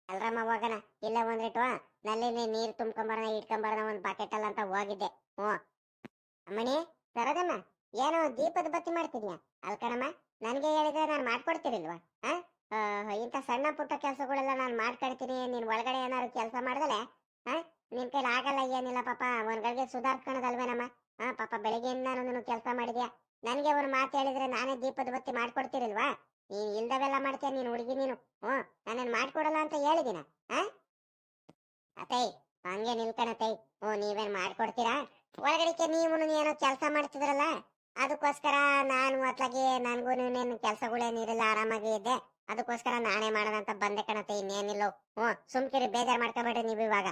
ಅಲ್ರಮ್ಮ, ಹೋಗಣ. ಇಲ್ಲ ಒಂದಿಟ್ಟು ನಲ್ಲಿ ನೀರ್ ತುಂಬ್ಕೊಂಬರೋಣ, ಇಟ್ಕೊಂಬರೋಣ ಒಂದ್ ಬಕೆಟ್ ಅಲ್ಲ ಅಂತ ಹೋಗಿದ್ದೆ. ಹ್ಮ್ ಅಮ್ಮಣಿ ಸರದಮ್ಮ ಏನೋ ದೀಪದ ಬತ್ತಿ ಮಾಡ್ತಿದ್ಯಾ? ಅಲ್ಕಣಮ್ಮ ನನ್ಗೆ ಹೇಳಿದ್ರೆ ನಾನು ಮಾಡ್ಕೊಡ್ತಿರಿಲ್ವಾ? ಇಂಥ ಸಣ್ಣ ಪುಟ್ಟ ಕೆಲಸಗಳೆಲ್ಲ ನಾನು ಮಾಡ್ಕೊಡ್ತೀನಿ. ನೀನ್ ಒಳಗಡೆ ಏನಾದ್ರು ಕೆಲಸ ಮಾಡ್ದಲೆ? ಆ? ನಿನ್ ಕೈಲಿ ಆಗಲ್ಲ ಏನಿಲ್ಲ ಪಾಪ. ಒಂದ್ಗಳಿಗೆ ಸುಧಾರ್ಸ್ಕೊಳದಲ್ವೇನಮ್ಮ? ಹಾ, ಪಾಪ ಬೆಳಿಗ್ಗೆಯಿಂದ ನಾನು ಕೆಲಸ ಮಾಡಿದ್ಯಾ? ನನಗೆ ಒಂದು ಮಾತು ಹೇಳಿದ್ರೆ ನಾನೇ ದೀಪದ ಬತ್ತಿ ಮಾಡ್ಕೊಡ್ತಿರಲ್ವಾ? ನೀನ್ ಇಲ್ದವೆಲ್ಲ ಮಾಡ್ತೀಯ? ನೀನು ಹುಡುಗಿ ನೀನು. ಹ್ಮ್ ನಾನೇನ್ ಮಾಡ್ಕೊಡಲ್ಲ ಅಂತ ಹೇಳಿದಿನ? ಆ ಅತೈ ಹಂಗೆ ನಿಲ್ಕಣತೈ ಓ ನೀವೇನ್ ಮಾಡ್ಕೊಡ್ತೀರಾ? ಒಳಗಡೆಗೆ ನೀವು ಏನೋ ಕೆಲಸ ಮಾಡ್ತಿದ್ರಲ್ಲ? ಅದಕ್ಕೋಸ್ಕರ ನಾನು ಅತ್ಲಾಗಿ ನನಗೂ ನೀನೇನು ಕೆಲಸಗಳೇನಿರಲ್ಲ ಆರಾಮಾಗಿ ಇದ್ದೆ. ಅದಕ್ಕೋಸ್ಕರ ನಾನೇ ಮಾಡೋಣ ಅಂತ ಬಂದೆ ಕಣತೆ ಇನ್ನೇನಿಲ್ಲೋ. ಹ್ಞೂ, ಸುಮ್ಕಿರಿ, ಬೇಜಾರ್ ಮಾಡ್ಕೊಬೇಡ್ರಿ ನೀವು ಇವಾಗ.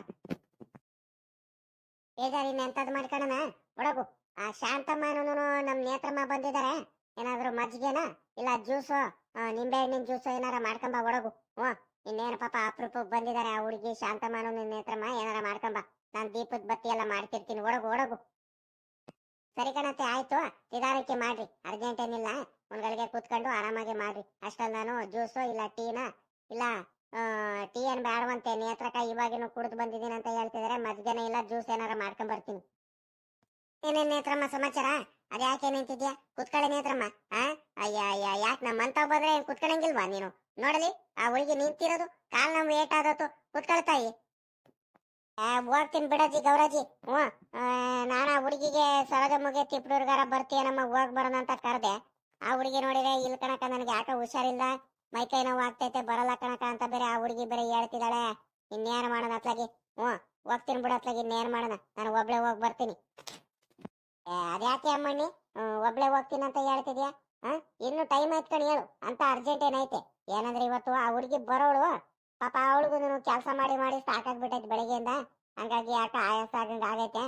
ಬೇಜಾರ್ ಇನ್ನೆಂತದ್ ಮಾಡ್ಕೊಳಣ ಒಳಗು. ಆ ಶಾಂತಮ್ಮನೂ ನಮ್ ನೇತ್ರಮ್ಮ ಬಂದಿದ್ದಾರೆ ಏನಾದರೂ ಮಜ್ಜಿಗೆನಾ? ಇಲ್ಲ ಜ್ಯೂಸು? ನಿಂಬೆ ಹಣ್ಣಿನ ಜ್ಯೂಸು ಏನಾರ ಮಾಡ್ಕೊಂಬ ಒಡಗು ಹ್ಞೂ, ಇನ್ನೇನು ಪಾಪ ಅಪರೂಪಕ್ಕೆ ಬಂದಿದ್ದಾರೆ ಆ ಹುಡುಗಿ ಶಾಂತಮ್ಮನು ನಿನ್ ನೇತ್ರಮ್ಮ, ಏನಾರ ಮಾಡ್ಕೊಂಬ. ನಾನು ದೀಪದ ಬತ್ತಿ ಎಲ್ಲ ಮಾಡ್ತಿರ್ತೀನಿ ಒಡಗು ಒಡಗು ಸರಿ ಕಣತೆ ಆಯ್ತು. ನಿಧಾನಕ್ಕೆ ಮಾಡ್ರಿ. ಅರ್ಜೆಂಟ್ ಏನಿಲ್ಲ. ಒಂದ್ಗಳಿಗೆ ಕೂತ್ಕೊಂಡು ಆರಾಮಾಗಿ ಮಾಡ್ರಿ. ಅಷ್ಟಲ್ಲಿ ನಾನು ಜ್ಯೂಸು ಇಲ್ಲ ಟೀನ? ಇಲ್ಲ ಟೀ ಏನು ಬೇಡವಂತೆ ನೇತ್ರಕ ಇವಾಗಿನೂ ಕುಡಿದು ಬಂದಿದ್ದೀನಿ ಅಂತ ಹೇಳ್ತಿದ್ದಾರೆ ಮಜ್ಜಿಗೆನೇ ಇಲ್ಲ, ಜ್ಯೂಸ್ ಏನಾರ ಮಾಡ್ಕೊಂಡ್ ಬರ್ತೀನಿ ಏನೇನ್ ನೇತ್ರಮ್ಮ ಸಮಾಚಾರ? ಅದ್ ಯಾಕೆ ನಿಂತಿದ್ಯಾ? ಕುತ್ಕೊಳ್ಳಿ ನೇತ್ರಮ್ಮ, ಆ? ಅಯ್ಯ ಅಯ್ಯ, ಯಾಕೆ ನಮ್ಮ ಅಂತ ಬಂದ್ರೆ ಏನ್ ಕುತ್ಕೊಳಂಗಿಲ್ವಾ ನೀನು? ನೋಡಲಿ, ಆ ಹುಡುಗಿ ನಿಂತಿರೋದು, ಕಾಲ್ ನಮ್ ವೇಟ್ ಆದತ್ತು ಕುತ್ಕೊಳ್ತಾಯಿ ಹೋಗ್ತೀನಿ ಬಿಡಜ್ಜಿ, ಗೌರಜ್ಜಿ. ಹ್ಞೂ ಹುಡುಗಿಗೆ ಆ ಹುಡುಗಿಗೆ ಸರೋಜಮ್ಮಗೆ ಬರ್ತೀಯ, ನಮ್ಮ ಹೋಗ್ ಬರೋಣ ಅಂತ ಕರೆದೆ. ಆ ಹುಡುಗಿ ನೋಡಿದ್ರೆ ಇಲ್ಲಿ ಕಣಕ ನನಗೆ ಯಾಕೆ ಹುಷಾರಿಲ್ಲ. ಮೈ ಕೈ ನೋವು ಆಗ್ತೈತೆ, ಬರಲ್ಲ ಕಣಕ ಅಂತ ಬೇರೆ ಆ ಹುಡುಗಿ ಬೇರೆ ಹೇಳ್ತಿದ್ದಾಳೆ. ಇನ್ನೇನು ಮಾಡೋಣ ಅತ್ಲಾಗಿ? ಹ್ಞೂ, ಹೋಗ್ತೀನಿ ಬಿಡು ಅತ್ಲಾಗಿ ಇನ್ನೇನು ಮಾಡೋಣ ನಾನು ಒಬ್ಳೆ ಹೋಗಿ ಬರ್ತೀನಿ. ಅದ್ಯಾಕೆ ಅಮ್ಮಣ್ಣಿ? ಒಬ್ಳೆ ಹೋಗ್ತೀನಿ ಅಂತ ಹೇಳ್ತಿದ್ಯಾ ಇನ್ನು ಟೈಮ್ ಆಯ್ತು ಹೇಳು. ಅಂತ ಅರ್ಜೆಂಟ್ ಏನೈತೆ? ಏನಂದ್ರೆ ಇವತ್ತು ಆ ಹುಡುಗಿ ಬರೋಳು. ಪಾಪ ಅವಳಿಗೂ ಕೆಲಸ ಮಾಡಿ ಮಾಡಿ ಸಾಕಾಗ್ಬಿಟ್ಟೈತೆ ಬೆಳಗ್ಗೆಯಿಂದ. ಹಂಗಾಗಿ ಆಟ ಆಯಾಸ ಆಗಂಗ ಆಗೈತೆ.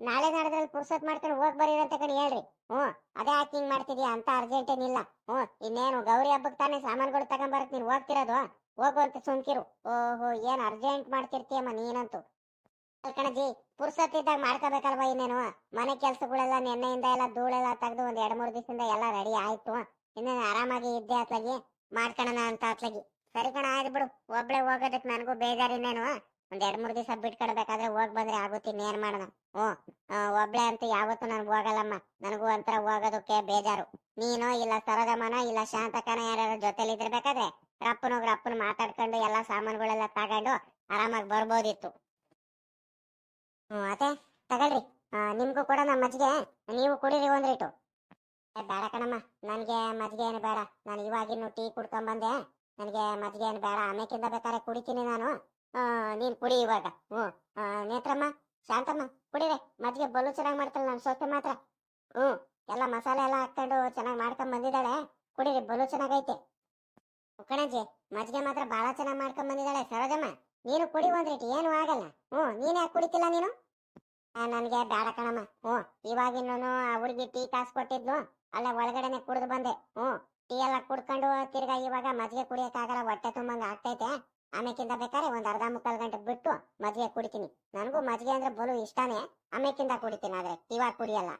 ನಾಳೆ ನಾಡದ್ರಲ್ಲಿ ಪುರ್ಸತ್ ಮಾಡ್ಕೊಂಡು ಹೋಗ್ ಬರೀರಿ ಅಂತ ಕಣಿ ಹೇಳ್ರಿ. ಹ್ಞೂ, ಅದೇ ಯಾಕೆ ಹಿಂಗ್ ಮಾಡ್ತಿದ್ಯಾ ಅಂತ ಅರ್ಜೆಂಟ್ ಏನಿಲ್ಲ. ಹ್ಞೂ, ಇನ್ನೇನು ಗೌರಿ ಹಬ್ಬಕ್ಕೆ ತಾನೇ ಸಾಮಾನುಗಳು ತಗೊಂಬರಕ್ ನೀನು ಹೋಗ್ತಿರೋದು. ಹೋಗುವಂತ ಸುಮ್ಕಿರು. ಓಹೋ, ಏನ್ ಅರ್ಜೆಂಟ್ ಮಾಡ್ತಿರ್ತೀಯಮ್ಮ ನೀನಂತೂ. ಅಲ್ ಕಣಜ್ಜಿ ಪುರ್ಸತ್ ಇದ್ದಾಗ ಮಾಡ್ಕೋಬೇಕಲ್ವ ಇನ್ನೇನು? ಮನೆ ಕೆಲ್ಸಗಳೆಲ್ಲ ನೆನ್ನೆಯಿಂದ ಎಲ್ಲ ಧೂಳೆಲ್ಲ ತೆಗೆದು ಒಂದ್ ಎರಡ್ ಮೂರ್ ದಿವಸದಿಂದ ಎಲ್ಲ ರೆಡಿ ಆಯ್ತು. ಇನ್ನೇನು ಆರಾಮಾಗಿ ಇದ್ದೆ ಅತ್ಲಾಗಿ? ಮಾಡ್ಕೊಳಣ ಅಂತ ಅತ್ಲಾಗಿ. ಸರಿ ಕಣ, ಆಯ್ತು ಬಿಡು. ಒಬ್ಳೆ ಹೋಗೋದಕ್ಕೆ ನನಗೂ ಬೇಜಾರಿನೇನು ಒಂದ್ ಎರಡ್ ಮೂರ್ ದಿವಸ ಬಿಟ್ಕೊಡ್ಬೇಕಾದ್ರೆ ಹೋಗ್ ಬಂದ್ರೆ ಆಗುತ್ತೆ ಇನ್ನೇನ್ ಮಾಡೋಣ? ಒಬ್ಳೆ ಅಂತ ಯಾವತ್ತೂ ನನ್ಗೆ ಹೋಗಲ್ಲಮ್ಮ. ನನಗೂ ಒಂಥರ ಹೋಗೋದಕ್ಕೆ ಬೇಜಾರು. ನೀನೋ ಇಲ್ಲ ಸರೋಜಮ್ಮನೋ ಇಲ್ಲ ಶಾಂತಕನ ಯಾರ್ಯಾರ ಜೊತೆಲಿ ಇದ್ರಬೇಕಾದ್ರೆ ರಪ್ಪನೋಗ್ ರಪ್ಪನ ಮಾತಾಡ್ಕೊಂಡು ಎಲ್ಲ ಸಾಮಾನುಗಳೆಲ್ಲ ತಗೊಂಡು ಆರಾಮಾಗಿ ಬರ್ಬೋದಿತ್ತು. ಅದೇ, ತಗೊಳ್ರಿ. ನಿಮ್ಗೂ ಕೂಡ ನಮ್ಮ ಮಜ್ಜಿಗೆ, ನೀವು ಕುಡೀರಿ ಒಂದು ಲೀಟು. ಬೇಡ ಕಣಮ್ಮ, ನನಗೆ ಮಜ್ಜಿಗೆ ಏನು ಬೇಡ. ನಾನು ಇವಾಗಿನ್ನು ಟೀ ಕುಡ್ಕೊಂಬಂದೆ, ನನಗೆ ಮಜ್ಜಿಗೆ ಏನು ಬೇಡ. ಆಮೇಕಿಂದ ಬೇಕಾದ್ರೆ ಕುಡಿತೀನಿ ನಾನು. ನೀನು ಕುಡಿ ಇವಾಗ. ಹ್ಞೂ. ನೇತ್ರಮ್ಮ, ಶಾಂತಮ್ಮ, ಕುಡಿರೆ. ಮಜ್ಜಿಗೆ ಬಲು ಚೆನ್ನಾಗಿ ಮಾಡ್ತಾಳೆ ನಾನು ಸೊಸೆ ಮಾತ್ರ. ಹ್ಞೂ. ಎಲ್ಲ ಮಸಾಲೆ ಎಲ್ಲ ಹಾಕೊಂಡು ಚೆನ್ನಾಗಿ ಮಾಡ್ಕೊಂಡ್ ಬಂದಿದ್ದಾಳೆ. ಕುಡೀರಿ, ಬಲು ಚೆನ್ನಾಗೈತೆ. ಕಣಜ್ಜಿ, ಮಜ್ಜಿಗೆ ಮಾತ್ರ ಭಾಳ ಚೆನ್ನಾಗಿ ಮಾಡ್ಕೊಂಡ್ ಬಂದಿದ್ದಾಳೆ. ಸರೋಜಮ್ಮ ನೀನು ಕುಡಿ ಒಂದ್ರಿಟ್ಟು ಏನು ಆಗಲ್ಲ. ಹ್ಞೂ, ನೀನ್ ಯಾಕೆ ಕುಡಿತಿಲ್ಲ ನೀನು? ನನಗೆ ಬೇಡ ಕಣಮ್ಮ. ಹ್ಞೂ ಇವಾಗಿನೂ ಆ ಹುಡುಗಿ ಟೀ ಕಾಸು ಕೊಟ್ಟಿದ್ಲು, ಅಲ್ಲ ಒಳಗಡೆನೆ ಕುಡಿದು ಬಂದೆ. ಹ್ಞೂ, ಟೀ ಎಲ್ಲ ಕುಡ್ಕೊಂಡು ತಿರ್ಗಾ ಇವಾಗ ಮಜ್ಜಿಗೆ ಕುಡಿಯೋಕ್ಕಾಗಲ್ಲ, ಹೊಟ್ಟೆ ತುಂಬಂಗ ಆಗ್ತೈತೆ. ಆಮೇಕಿಂದ ಬೇಕಾದ್ರೆ ಒಂದ್ ಅರ್ಧ ಮುಕ್ಕಾಲು ಗಂಟೆ ಬಿಟ್ಟು ಮಜ್ಜಿಗೆ ಕುಡಿತೀನಿ. ನನಗೂ ಮಜ್ಜಿಗೆ ಅಂದ್ರೆ ಬಲು ಇಷ್ಟನೇ. ಆಮೇಕಿಂದ ಕುಡಿತೀನಿ, ಆದ್ರೆ ಇವಾಗ ಕುಡಿಯಲ್ಲ.